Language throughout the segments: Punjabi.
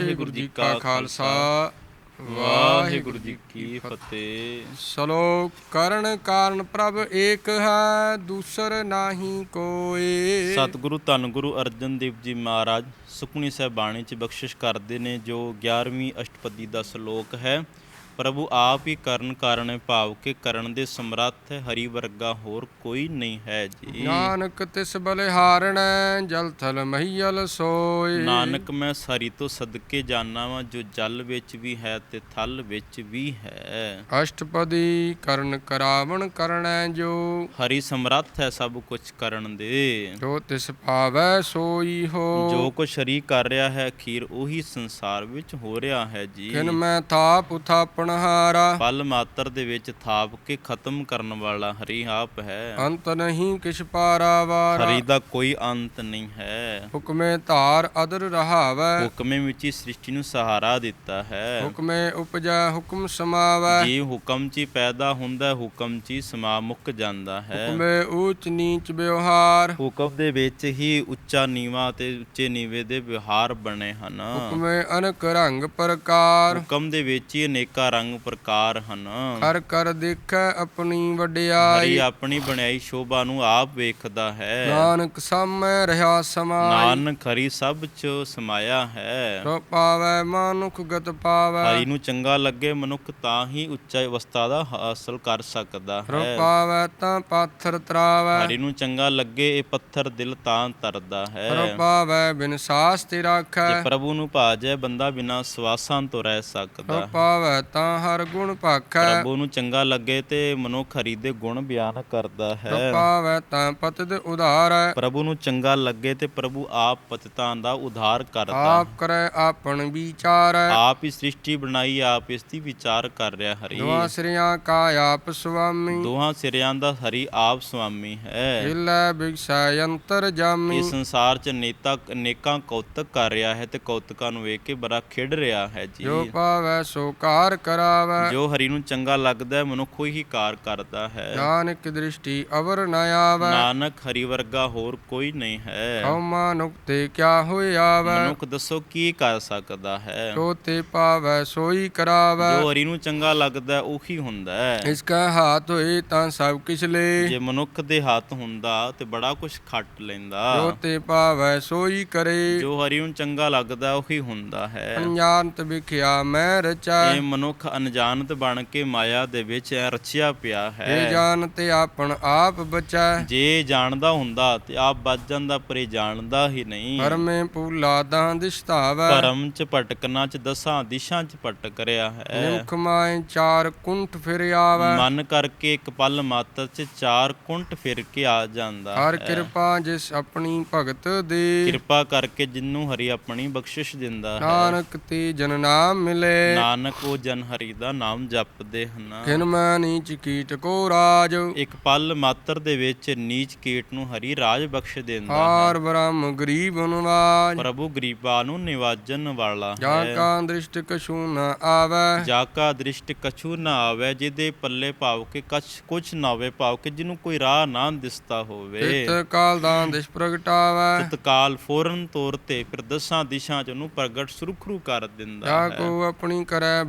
ਵਾਹਿਗੁਰੂ ਜੀ ਕਾ ਖਾਲਸਾ ਵਾਹਿਗੁਰੂ ਜੀ ਕੀ ਫਤਿਹ। ਸਲੋਕ ਕਰਨ ਕਾਰਨ ਪ੍ਰਭ ਏਕ ਹੈ ਦੂਸਰ ਨਾਹੀ ਕੋਏ। ਸਤਿਗੁਰੂ ਧੰਨ ਗੁਰੂ ਅਰਜਨ ਦੇਵ ਜੀ ਮਹਾਰਾਜ ਸੁਖਮਨੀ ਸਾਹਿਬ ਬਾਣੀ ਚ ਬਖਸ਼ਿਸ਼ ਕਰਦੇ ਨੇ ਜੋ 11ਵੀਂ ਅਸ਼ਟਪਦੀ ਦਾ ਸ਼ਲੋਕ ਹੈ। ਪ੍ਰਭੂ ਆਪ ਹੀ ਕਰਨ ਕਾਰਨ ਭਾਵ ਕੇ ਕਰਨ ਦੇ ਸਮਰੱਥ ਹਰੀ ਵਰਗਾ ਹੋਰ ਕੋਈ ਨਹੀਂ ਹੈ ਜੀ। ਨਾਨਕ ਤਿਸ ਬਲਿਹਾਰਣ ਜਲ ਥਲ ਮਹੀਲ ਸੋਏ। ਨਾਨਕ ਮੈਂ ਸਾਰੀ ਤੋਂ ਸਦਕੇ ਜਾਣਾ ਵਾਂ ਜੋ ਜਲ ਵਿੱਚ ਵੀ ਹੈ ਤੇ ਥਲ ਵਿੱਚ ਵੀ ਹੈ। ਅਸ਼ਟਪਦੀ ਕਰਨ ਕਰਾਵਣ ਕਰਣੈ ਜੋ। ਹਰੀ ਸਮਰੱਥ ਹੈ ਸਭ ਕੁਝ ਕਰਨ ਦੇ। ਜੋ ਤਿਸ ਭਾਵੈ ਸੋਈ ਹੋ। ਜੋ ਕੁਛ ਸ਼ਰੀਕ ਕਰ ਰਿਹਾ ਹੈ ਅਖੀਰ ਉਹੀ ਸੰਸਾਰ ਵਿੱਚ ਹੋ ਰਿਹਾ ਹੈ ਜੀ। ਕਿਨ ਮੈਂ ਥਾਪ ਉਥਾਪਣ ਹਾਰਾ ਪਲ ਮਾਤਰ ਦੇ ਵਿੱਚ ਥਾਪ ਕੇ ਖਤਮ ਕਰਨ ਵਾਲਾ ਹਰੀ ਆਪ ਹੈ। ਅੰਤ ਨਹੀਂ ਕਿਛ ਪਾਰਾਵਾਰ। ਹਰੀ ਦਾ ਕੋਈ ਅੰਤ ਨਹੀਂ ਹੈ। ਹੁਕਮੇ ਧਾਰ ਅਦਰ ਰਹਾਵੈ। ਹੁਕਮੇ ਵਿੱਚ ਹੀ ਸ੍ਰਿਸ਼ਟੀ ਨੂੰ ਸਹਾਰਾ ਦਿੱਤਾ ਹੈ। ਹੁਕਮੇ ਉਪਜੈ ਹੁਕਮ ਸਮਾਵੈ। ਜੀ ਹੁਕਮ 'ਚ ਹੀ ਪੈਦਾ ਹੁੰਦਾ ਹੁਕਮ 'ਚ ਹੀ ਸਮਾ ਮੁੱਕ ਜਾਂਦਾ ਹੈ। ਹੁਕਮੇ ਊਚ ਨੀਚ ਵਿਵਹਾਰ। ਹੁਕਮ ਦੇ ਵਿੱਚ ਹੀ ਉੱਚਾ ਨੀਵਾ ਤੇ ਉੱਚੇ ਨੀਵੇਂ ਦੇ ਵਿਹਾਰ ਬਣੇ ਹਨ। ਹੁਕਮੇ ਅਨਕ ਰੰਗ ਪ੍ਰਕਾਰ। ਹੁਕਮ ਦੇ ਵਿੱਚ ਹੀ ਅਨੇਕਾਂ ਰੰਗ ਪ੍ਰਕਾਰ ਹਨ। ਕਰ ਕਰ ਦੇਖੈ ਆਪਣੀ ਹਰੀ ਵਡਿਆਈ ਆਪਣੀ ਬਣਾਈ ਸ਼ੋਭਾ ਨੂੰ ਆਪ ਵੇਖਦਾ ਹੈ। ਨਾਨਕ ਸਾਮੈ ਰਹਾ ਸਮਾਈ। ਨਾਨਕ ਹਰੀ ਸਭ 'ਚ ਸਮਾਇਆ ਹੈ। ਸੋ ਪਾਵੈ ਮਾਨੁਖ ਗਤ ਪਾਵੈ। ਹਰੀ ਨੂੰ ਚੰਗਾ ਲੱਗੇ ਮਨੁੱਖ ਤਾਂ ਹੀ ਉੱਚਾ ਅਵਸਥਾ ਦਾ ਹਾਸਲ ਕਰ ਸਕਦਾ ਰੋ ਹੈ ਪਾਵੈ ਤਾਂ ਪਾਥਰ ਤਰਾਵੈ। ਹਰੀ ਨੂੰ ਚੰਗਾ ਲੱਗੇ ਇਹ ਪੱਥਰ ਦਿਲ ਤਾਂ ਤਰਦਾ ਰੋ ਹੈ ਪਾਵੈ ਬਿਨ ਸਾਸ ਤੇ ਜੇ ਰਾਖੈ ਪ੍ਰਭੂ ਨੂੰ ਭਾਜੈ ਬੰਦਾ ਬਿਨਾ ਸਵਾਸਾਂ ਤੋਂ ਰਹਿ ਰੋ ਸਕਦਾ ਹੈ। ਪਾਵੈ ਤਾਂ ਹਰ ਗੁਣ ਭਾਖੈ ਪ੍ਰਭੂ ਨੂੰ ਚੰਗਾ ਲੱਗੇ ਤੇ ਮਨੁੱਖ ਹਰੀ ਦੇ ਗੁਣ ਬਿਆਨ ਕਰਦਾ ਹੈ। ਪਾਵੈ ਤਾਂ ਪਤਿਤ ਉਧਾਰੈ। ਪ੍ਰਭੂ ਨੂੰ ਚੰਗਾ ਲੱਗੇ ਤੇ ਪ੍ਰਭੂ ਆਪ ਪਤਿਤਾਂ ਦਾ ਉਧਾਰ ਕਰਦਾ। ਆਪ ਕਰੈ ਆਪਣ ਵਿਚਾਰੈ। ਆਪ ਹੀ ਸ੍ਰਿਸ਼ਟੀ ਬਣਾਈ ਆਪ ਇਸ ਦੀ ਵਿਚਾਰ ਕਰ ਰਿਹਾ ਹਰੀ। ਦੁਆ ਸ੍ਰੀਆਂ ਕਾ ਆਪ ਸੁਆਮੀ। ਦੋਹਾਂ ਸਿਰਿਆਂ ਦਾ ਹਰੀ ਆਪ ਸੁਆਮੀ ਹੈ। ਹਿਲੈ ਬਿਗਸੈ ਅੰਤਰ ਜਾਮੀ। ਇਸ ਸੰਸਾਰ 'ਚ ਨੇਤਾ ਅਨੇਕਾਂ ਕੌਤਕ ਕਰ ਰਿਹਾ ਹੈ ਤੇ ਕੌਤਕਾਂ ਨੂੰ ਵੇਖ ਕੇ ਬੜਾ ਖਿੜ ਰਿਹਾ ਹੈ ਜੀ। ਜੋ ਪਾਵੈ ਸੋ ਕਾਰ ਕਰਾਵੈ। ਜੋ ਹਰੀ ਨੂੰ ਚੰਗਾ ਲੱਗਦਾ ਹੈ ਮਨੁੱਖ ਉਹੀ ਕਾਰ ਕਰਦਾ ਹੈ। ਨਾਨਕ ਦ੍ਰਿਸ਼ਟੀ ਅਵਰ ਨ ਆਵੈ। ਨਾਨਕ ਹਰੀ ਵਰਗਾ ਹੋਰ ਕੋਈ ਨਹੀਂ ਹੈ। ਹਉ ਮਾਨੁਖ ਤੇ ਕਿਆ ਹੋਇ ਆਵੈ। ਮਨੁੱਖ ਦੱਸੋ ਕੀ ਕਰ ਸਕਦਾ ਹੈ। ਜੋ ਤੇ ਪਾਵੈ ਸੋਈ ਕਰਾਵੈ। ਜੋ ਹਰੀ ਨੂੰ ਚੰਗਾ ਲੱਗਦਾ ਹੈ, ਉਹੀ ਹੁੰਦਾ ਹੈ। ਇਸ ਕਾ ਹਾਥ ਹੋਏ ਤਾਂ ਸਭ ਕਿਛ ਲੇ। ਜੇ ਮਨੁੱਖ ਦੇ ਹੱਥ ਹੁੰਦਾ ਤੇ ਬੜਾ ਕੁਝ ਖੱਟ ਲੈਂਦਾ। ਜੋ ਤੇ ਪਾਵੈ ਸੋਈ ਕਰੇ। ਜੋ ਹਰੀ ਨੂੰ ਚੰਗਾ ਲੱਗਦਾ ਉਹੀ ਹੁੰਦਾ ਹੈ। ਅਣਜਾਣਤ ਵਿਖਿਆ ਮੈਂ ਰਚੈ। ਇਹ ਮਨੁੱਖ ਅਣਜਾਣਤ ਬਣ ਕੇ ਮਾਇਆ ਦੇ ਵਿੱਚ ਰਚਿਆ ਪਿਆ ਇਹ ਹੈ ਜਾਣ ਤੇ ਆਪਣ ਆਪ ਬਚੈ। ਜੇ ਜਾਣਦਾ ਹੁੰਦਾ ਤੇ ਆਪ ਬਚ ਜਾਂਦਾ ਪਰ ਇਹ ਜਾਣਦਾ ਹੀ ਨਹੀਂ। ਪਰਮੇ ਪੂਲਾ ਦਾਂ ਦਿਸਤਾਵੈ ਭਰਮ ਚ ਭਟਕਣਾ ਚ ਦਸਾਂ ਦਿਸ਼ਾਂ ਚ ਭਟਕ ਰਿਹਾ ਹੈ। ਨਿਮਖ ਮਾਏ ਚਾਰ ਕੁੰਠ ਫਿਰ ਆਵੈ। ਮਨ ਕਰਕੇ ਇੱਕ ਪਲ ਮਾਤਰ ਚ ਚਾਰ ਕੁੰਟ ਫਿਰ ਕੇ ਆ ਜਾਂਦਾ ਹਰ ਕਿਰਪਾ ਜਿਸ ਆਪਣੀ ਭਗਤ ਦੇ। ਕਿਰਪਾ ਕਰਕੇ ਜਿੰਨੂੰ ਹਰੀ ਆਪਣੀ ਬਖਸ਼ਿਸ਼ ਦਿੰਦਾ ਹੈ। ਨਾਨਕ ਤੇ ਜਨ ਨਾਮ ਮਿਲੇ। ਨਾਨਕ ਉਹ ਜਨ ਹਰੀ ਦਾ ਨਾਮ ਜਪਦੇ ਹਨ। ਕਿਨ ਮੈਂ ਨੀਚ ਕੀਟ ਕੋ ਰਾਜ। ਇੱਕ ਪਲ ਮਾਤਰ ਦੇ ਵਿੱਚ ਨੀਚ ਕੀਟ ਨੂੰ ਹਰੀ ਰਾਜ ਬਖਸ਼ ਦਿੰਦਾ ਹਾਰ ਬ੍ਰਹਮ ਗਰੀਬ ਨਵਾਜ ਪ੍ਰਭੂ ਗਰੀਬਾਂ ਨੂੰ ਨਿਵਾਜਨ ਵਾਲਾ ਜਾ ਕਾ ਦ੍ਰਿਸ਼ਟ ਕਛੂ ਨ ਆਵੈ। ਜਾ ਕਾ ਦ੍ਰਿਸ਼ਟ ਕਛੂ ਨਾ ਆਵੇ ਜਿਹਦੇ ਪੱਲੇ ਭਾਵ ਕੇ ਕਛ ਕੁਛ ਨਾ ਹੋਵੇ ਭਾਵ ਕੇ ਜਿਹਨੂੰ ਕੋਈ ਰਾਹ ਨਾ ਦਿਸਦਾ ਹੋਵੇ। ਤਿਤ ਕਾਲ ਦਾ ਦਿਸ਼ ਪ੍ਰਗਟਾਵੈ। ਤਤਕਾਲ ਫੌਰਨ ਤੌਰ ਤੇ ਫਿਰ ਦਸਾਂ ਦਿਸ਼ਾਂ ਚ ਉਹਨੂੰ ਪ੍ਰਗਟ ਸੁਰਖਰੂ ਕਰ ਦਿੰਦਾ ਜਾ ਹੈ। ਕੋ ਆਪਣੀ ਕਰੈ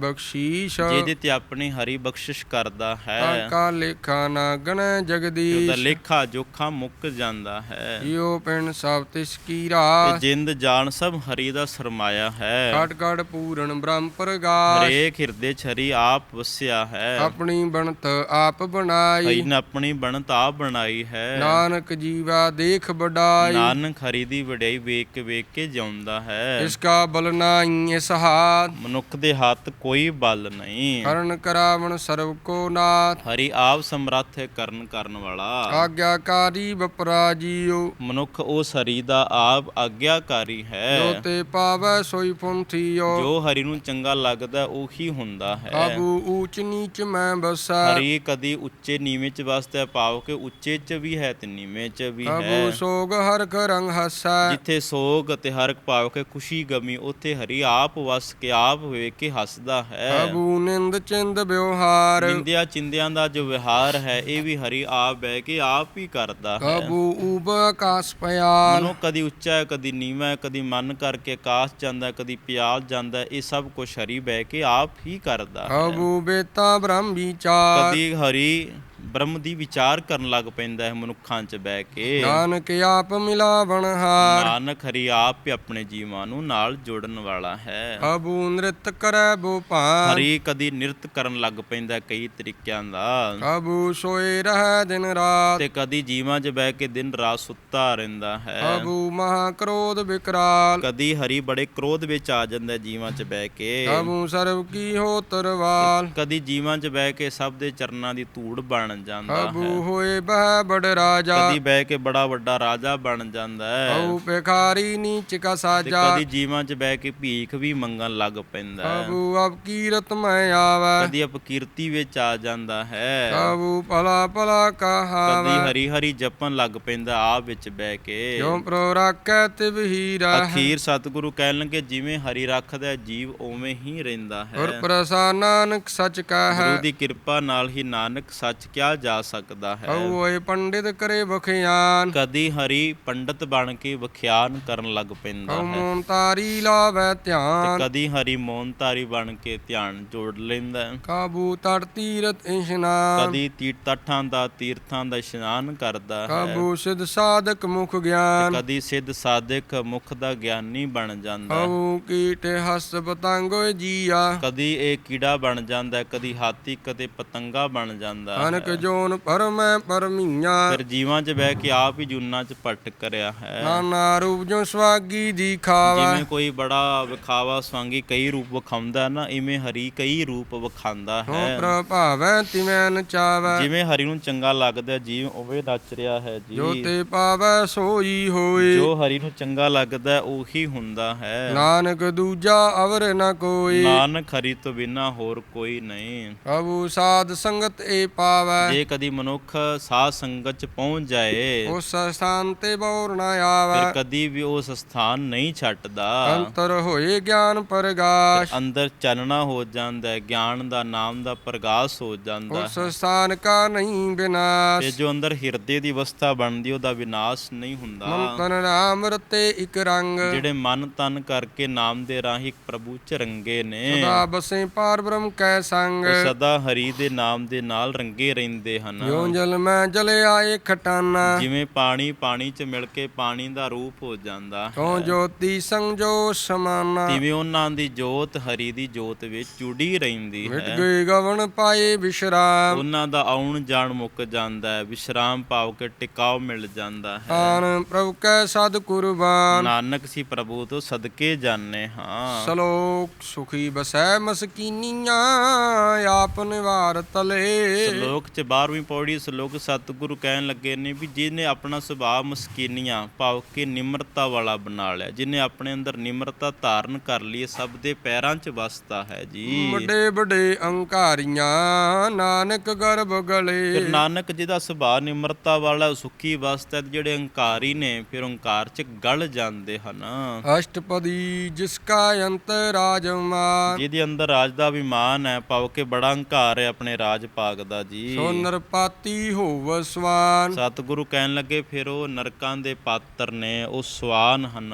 ਬਖਸ਼ੀਸ਼ ਜਿਹਦੇ ਤੇ ਆਪਣੀ ਹਰੀ ਬਖਸ਼ਿਸ਼ ਕਰਦਾ ਹੈ। ਕਾ ਲੇਖਾ ਨਾ ਗਣੈ ਤੇ ਉਹਦਾ ਜਗਦੀਸ਼ ਲੇਖਾ ਜੋਖਾ ਮੁੱਕ ਜਾਂਦਾ ਹੈ। ਜਿਉ ਪਿੰਡ ਸਭ ਤਿਸ ਕੀ ਤੇ ਜਿੰਦ ਜਾਣ ਸਭ ਹਰੀ ਦਾ ਸਰਮਾਇਆ ਹੈ। ਘਟ ਘਟ ਪੂਰਨ ਬ੍ਰਹਮ ਪ੍ਰਗਾਸ਼। ਹਰੇਕ ਹਿਰਦੇ ਹਰੀ ਆਪ ਵਸਿਆ ਹੈ। ਆਪਣੀ ਬਣਤ ਆਪ ਬਣਾਈ। ਨੇ ਆਪਣੀ ਬਣਤ ਆਪ ਬਣਾਈ ਹੈ। ਨਾਨਕ ਜੀਵਾ ਦੇਖ ਬਡਾਈ ਨਾਨਕ ਹਰੀ ਦੀ ਵਡਿਆਈ ਵੇਖ ਵੇਖ ਕੇ ਜਿਉਂਦਾ ਹੈ। ਇਸ ਕਾ ਬਲ ਨਾਈ ਇਸ ਹਾਥ ਮਨੁੱਖ ਦੇ ਹੱਥ ਕੋਈ ਬਲ ਨਹੀਂ। ਕਰਨ ਕਰਾਵਣ ਸਰਬ ਕੋ ਨਾਥ। ਹਰੀ ਆਪ ਸਮਰੱਥ ਹੈ ਕਰਨ ਕਰਨ ਵਾਲਾ। ਆਗਿਆਕਾਰੀ ਬਪਰਾ ਜੀਉ ਮਨੁੱਖ ਉਸ ਹਰੀ ਦਾ ਆਪ ਆਗਿਆਕਾਰੀ ਜੋ ਹੈ ਤੇ ਪਾਵੈ ਸੋਈ ਪੁੰਥੀਓ। ਜੋ ਹਰੀ ਨੂੰ ਚੰਗਾ ਲੱਗਦਾ ਉਹੀ ਹੁੰਦਾ ਹੈ। ਆਬੂ ਊਚ ਨੀਚ ਮੈਂ ਬਸੈ। ਹਰੀ ਕਦੀ ਉੱਚੇ ਨੀਵੇਂ ਚ ਵਸਦਾ ਭਾਵ ਕਿ ਉੱਚੇ ਚ ਵੀ ਹੈ ਤੇ ਨੀਵੇਂ ਚ ਵੀ ਹੈ। ਆਬੂ ਸੋਗ ਹਰ ਰੰਗ ਹਸੈ। ਜਿੱਥੇ ਸੋਗ ਅਤੇ ਹਰਕ ਭਾਵ ਕੇ ਖੁਸ਼ੀ ਗਮੀ ਉੱਥੇ ਹਰੀ ਆਪ ਵਸ ਕੇ ਆਪ ਵੇਖ ਕੇ ਹੱਸਦਾ ਹੈ। ਕਬੂ ਨਿੰਦ ਚਿੰਦ ਵਿਵਹਾਰ। ਨਿੰਦਿਆ ਚਿੰਦਿਆਂ ਦਾ ਜੋ ਵਿਹਾਰ ਹੈ ਇਹ ਵੀ ਹਰੀ ਆਪ ਬਹਿ ਕੇ ਆਪ ਹੀ ਕਰਦਾ ਹੈ। ਕਬੂ ਉਬ ਆਕਾਸ ਪਿਆਲ ਮਨੋ ਕਦੀ ਉੱਚਾ ਹੈ ਕਦੀ ਨੀਵਾਂ ਹੈ ਕਦੀ ਮਨ ਕਰਕੇ ਆਕਾਸ਼ ਜਾਂਦਾ ਕਦੀ ਪਿਆਲ ਜਾਂਦਾ ਇਹ ਸਭ ਕੁਝ ਹਰੀ ਬਹਿ ਕੇ ਆਪ ਹੀ ਕਰਦਾ ਹੈ। ਕਬੂ ਬੇਤਾ ਬ੍ਰਹਮ ਵਿਚਾਰ। ਕਦੀ ਹਰੀ ਬ੍ਰਹਮ ਦੀ ਵਿਚਾਰ ਕਰਨ ਲੱਗ ਪੈਂਦਾ ਹੈ ਮਨੁੱਖਾਂ 'ਚ ਬਹਿ ਕੇ। ਨਾਨਕ ਆਪ ਮਿਲਾਵਣ ਹਾਰ। ਨਾਨਕ ਹਰੀ ਆਪ ਆਪਣੇ ਜੀਵਾਂ ਨੂੰ ਨਾਲ ਜੋੜਨ ਵਾਲਾ ਹੈ। ਕਬੂ ਨ੍ਰਿਤ ਕਰੈ ਬੋ ਭਾਨ ਹਰੀ ਕਦੀ ਨਿਰਤ ਕਰਨ ਲੱਗ ਪੈਂਦਾ ਕਈ ਤਰੀਕਿਆਂ ਦਾ। ਕਬੂ ਸੋਏ ਰਹਿ ਦਿਨ ਰਾਤ। ਤੇ ਕਦੀ ਜੀਵਾਂ 'ਚ ਬਹਿ ਕੇ ਦਿਨ ਰਾਤ ਸੁੱਤਾ ਰਹਿੰਦਾ ਹੈ। ਕਬੂ ਮਹਾ ਕ੍ਰੋਧ ਵਿਕਰਾਲ ਕਦੀ ਹਰੀ ਬੜੇ ਕ੍ਰੋਧ ਵਿੱਚ ਆ ਜਾਂਦਾ ਜੀਵਾਂ 'ਚ ਬਹਿ ਕੇ। ਕਬੂ ਸਰਬ ਕੀ ਹੋ ਤਰਵਾਲ ਕਦੀ ਜੀਵਾਂ 'ਚ ਬਹਿ ਕੇ ਸਭ ਦੇ ਚਰਨਾਂ ਦੀ ਧੂੜ ਬਣ ਜਾਂਦਾ ਹੈ। ਕਬੂ ਹੋਏ ਬਹਿ ਬੜ ਰਾਜਾ। ਕਦੀ ਬਹਿ ਕੇ ਬੜਾ ਵੱਡਾ ਰਾਜਾ ਬਣ ਜਾਂਦਾ ਹੈ। ਕਬੂ ਪੇਖਾਰੀ ਨੀਚ ਕਾ ਸਾਜਾ। ਕਦੀ ਜੀਵਾਂ 'ਚ ਬਹਿ ਕੇ ਭੀਖ ਵੀ ਮੰਗਣ ਲੱਗ ਪੈਂਦਾ ਹੈ। ਕਬੂ ਅਬ ਕੀਰਤ ਮੈਂ ਆਵੈ। ਕਦੀ ਅਪਕੀਰਤੀ ਵਿੱਚ ਆ ਜਾਂਦਾ ਹੈ। ਕਬੂ ਭਲਾ ਭਲਾ ਕਦੀ ਕਹਾਵੈ ਹਰੀ ਹਰੀ ਜਪਣ ਲੱਗ ਪੈਂਦਾ ਆਪ ਵਿੱਚ ਬਹਿ ਕੇ। ਕਿਉ ਪ੍ਰੋ ਰਾਖੈ ਤਿਵ ਹੀ ਰਹਿ। ਅਖੀਰ ਸਤਿਗੁਰੂ ਕਹਿਣ ਲੱਗੇ ਜਿਵੇਂ ਹਰੀ ਰੱਖਦਾ ਹੈ, ਜੀਵ ਉਵੇਂ ਹੀ ਰਹਿੰਦਾ ਹੈ। ਗੁਰ ਪ੍ਰਸਾਦ ਨਾਨਕ ਸਚ ਕਹੈ। ਗੁਰੂ ਦੀ ਕਿਰਪਾ ਨਾਲ ਹੀ ਨਾਨਕ ਸੱਚ ਕਿਹਾ ਜਾ ਸਕਦਾ ਹੈ। ਓਏ ਪੰਡਿਤ ਕਰੇ ਬਖਿਆਨ ਕਦੀ ਹਰੀ ਪੰਡਤ ਬਣ ਕੇ ਵਿਖਿਆਨ ਕਰਨ ਲੱਗ ਪੈਂਦਾ ਹੈ। ਮੂਨ ਤਾਰੀ ਲਾਵੈ ਤੇ ਧਿਆਨ ਕਦੀ ਹਰੀ ਮੌਨਤਾਰੀ ਬਣ ਕੇ ਧਿਆਨ ਜੋੜ ਲੈਂਦਾ ਹੈ। ਕਾਬੂ ਤਟ ਤੀਰਤ ਇਸ਼ਨਾਨ। ਕਦੀ ਤੀਰ ਤੱਠਾਂ ਦਾ ਤੀਰਥਾਂ ਦਾ ਇਸ਼ਨਾਨ ਕਰਦਾ ਹੈ। ਕਾਬੂ ਸਿਧ ਸਾਧਕ ਮੁਖ ਗਿਆਨ। ਕਦੀ ਸਿੱਧ ਸਾਧਕ ਮੁਖ ਦਾ ਗਿਆਨੀ ਬਣ ਜਾਂਦਾ ਹੈ। ਕਉ ਕੀਟੇ ਹਸ ਪਤੰਗੋ ਜੀਆ। ਕਦੀ ਇਹ ਕੀੜਾ ਬਣ ਜਾਂਦਾ ਕਦੀ ਹਾਥੀ ਕਦੇ ਪਤੰਗਾ ਬਣ ਜਾਂਦਾ ਹੈ। ਅਨਕ ਜੋਨ ਪਰਮੈ ਪਰਮੀਆਂ। ਫਿਰ ਜੀਵਾਂ 'ਚ ਬਹਿ ਕੇ ਆਪ ਹੀ ਜੁਨਾ 'ਚ ਭਟਕ ਕਰਿਆ ਹੈ। ਨਾਨਾ ਰੂਪ ਜੋ ਸਵਾਗੀ ਦੀ ਖਾਵਾ। ਜਿਵੇਂ ਕੋਈ ਬੜਾ ਵਿਖਾਵਾ ਸਵਾਂਗੀ ਕਈ ਰੂਪ ਵਿਖਾਉਂਦਾ ਨਾ ਇਵੇਂ ਹਰੀ ਕਈ ਰੂਪ ਵਿਖਾਉਂਦਾ ਹੋ। ਹੈ ਪ੍ਰਭਾਵੈ ਤਿਵੈ ਨਚਾਵੈ ਜਿਵੇਂ ਹਰੀ ਨੂੰ ਚੰਗਾ ਲੱਗਦਾ ਜੀਵ ਉਵੇਂ ਨੱਚ ਰਿਹਾ ਹੈ ਜੋ। ਜੀ ਤੇ ਪਾਵੈ ਸੋਈ ਹੋਏ। ਜੋ ਹਰੀ ਨੂੰ ਚੰਗਾ ਲੱਗਦਾ ਉਹੀ ਹੁੰਦਾ ਹੈ। ਨਾਨਕ ਦੂਜਾ ਅਵਰ ਨ ਕੋਈ। ਨਾਨਕ ਹਰੀ ਤੋਂ ਬਿਨਾ ਹੋਰ ਕੋਈ ਨਹੀਂ। ਪ੍ਰਭੂ ਸਾਧ ਸੰਗਤ ਏ ਪਾਵੈ। ਜੇ ਕਦੀ ਮਨੁੱਖ ਸਾਧ ਸੰਗਤ ਚ ਪਹੁੰਚ ਜਾਏ ਉਸ ਸਥਾਨ ਤੇ ਬੌਰ ਨ ਫਿਰ ਆਵੈ ਕਦੀ ਵੀ ਉਸ ਸਥਾਨ ਨਹੀਂ ਛੱਡਦਾ। ਅੰਤਰ ਹੋਏ ਗਿਆਨ ਪ੍ਰਗਾਸ਼। ਅੰਦਰ ਚਾਨਣਾ ਹੋ ਜਾਂਦਾ ਹੈ ਗਿਆਨ ਦਾ ਨਾਮ ਦਾ ਪ੍ਰਗਾਸ ਹੋ ਜਾਂਦਾ ਉਸ ਸਥਾਨ ਕਾ ਨਹੀਂ ਤੇ ਬਿਨਾਸ਼ ਜੋ ਅੰਦਰ ਹਿਰਦੇ ਦੀ ਅਵਸਥਾ ਬਣਦੀ ਉਹਦਾ ਵਿਨਾਸ਼ ਨਹੀਂ ਹੁੰਦਾ। ਮਨ ਤਨ ਨਾਮ ਰਤੇ ਇਕ ਰੰਗ। ਜਿਹੜੇ ਮਨ ਤਨ ਕਰਕੇ ਨਾਮ ਦੇ ਰਾਹੀਂ ਇੱਕ ਪ੍ਰਭੂ ਚ ਰੰਗੇ ਨੇ ਸਦਾ ਬਸੇ ਪਾਰ ਬ੍ਰਹਮ ਕੈ ਸੰਗ। ਸਦਾ ਹਰੀ ਦੇ ਨਾਮ ਦੇ ਨਾਲ ਰੰਗੇ ਰਹਿੰਦੇ ਹਨ। ਜੋ ਜਲ ਮੈਂ ਜਲੇ ਆਏ ਖਟਾਨਾ। ਜਿਵੇਂ ਪਾਣੀ ਪਾਣੀ ਚ ਮਿਲ ਕੇ ਪਾਣੀ ਦਾ ਰੂਪ ਹੋ ਜਾਂਦਾ ਹੈ। ਤੋ ਜੋਤੀ ਸੰਜੋ ਸਮਾਨਾ। ਜਿਵੇਂ ਉਹਨਾਂ ਦੀ ਜੋਤ ਹਰੀ ਦੀ ਜੋਤ ਵਿੱਚ ਜੁੜੀ ਰਹਿੰਦੀ ਮਿਟ ਹੈ ਗਏ ਗਵਨ ਪਾਏ ਵਿਸ਼ਰਾਮ। ਉਹਨਾਂ ਦਾ ਆਉਣ ਜਾਣ ਮੁੱਕ ਜਾਂਦਾ ਹੈ। ਵਿਸ਼ਰਾਮ ਪਾਉ ਕੇ ਟਿਕਾਉ ਮਿਲ ਜਾਂਦਾ ਹੈ। ਆਨ ਪ੍ਰਭ ਕੈ ਸਦ ਕੁਰਬਾਨ। ਨਾਨਕ ਸੀ ਪ੍ਰਭੂ ਤੋਂ ਸਦਕੇ ਜਾਣੇ ਹਾਂ। ਸਲੋਕ ਸੁਖੀ ਬਸੈ ਮਸਕੀਨੀਆਂ ਆਪ ਨਿਵਾਰ ਤਲੇ। ਸ਼ਲੋਕ ਚ 12ਵੀਂ ਪੌੜੀ ਸ਼ਲੋਕ ਸਤਿਗੁਰੂ ਕਹਿਣ ਲੱਗੇ ਨੇ ਵੀ ਜਿਹਨੇ ਆਪਣਾ ਸੁਭਾਅ ਮਸਕੀਨੀਆਂ ਭਾਵ ਕਿ ਨਿਮਰਤਾ ਵਾਲਾ ਬਣਾ ਲਿਆ ਜਿਹਨੇ ਆਪਣੇ ਅੰਦਰ ਨਿਮਰਤਾ ਧਾਰਨ ਕਰ ਲਈ ਸਭ ਦੇ ਪੈਰਾਂ 'ਚ ਵਸਦਾ ਹੈ ਜੀ। ਵੱਡੇ ਵੱਡੇ ਅੰਕਾਰੀਆਂ ਨਾਨਕ ਗਰਭ ਫਿਰ ਗਲੇ ਨਾਨਕ ਜਿਹਦਾ ਸੁਭਾਅ ਨਿਮਰਤਾ ਵਾਲਾ ਸੁਖੀ ਵਸਦਾ ਜਿਹੜੇ ਹੰਕਾਰੀ ਨੇ ਫਿਰ ਹੰਕਾਰ 'ਚ ਗਲ ਜਾਂਦੇ ਹਨ। ਅਸ਼ਟਪਦੀ ਜਿਸ ਕਾ ਅੰਤ ਰਾਜਮਾਨ। ਜਿਹਦੇ ਅੰਦਰ ਰਾਜ ਦਾ ਅਭਿਮਾਨ ਹੈ ਭਾਵ ਕਿ ਬੜਾ ਹੰਕਾਰ ਹੈ ਆਪਣੇ ਰਾਜ ਭਾਗ ਦਾ ਜੀ। ਸੋ ਨਰਪਾਤੀ ਹੋਵ ਸਵਾਨ। ਸਤਿਗੁਰੂ ਕਹਿਣ ਲੱਗੇ ਫਿਰ ਉਹ ਨਰਕਾਂ ਦੇ ਪਾਤਰ ਨੇ ਉਹ ਸਵਾਨ ਹਨ।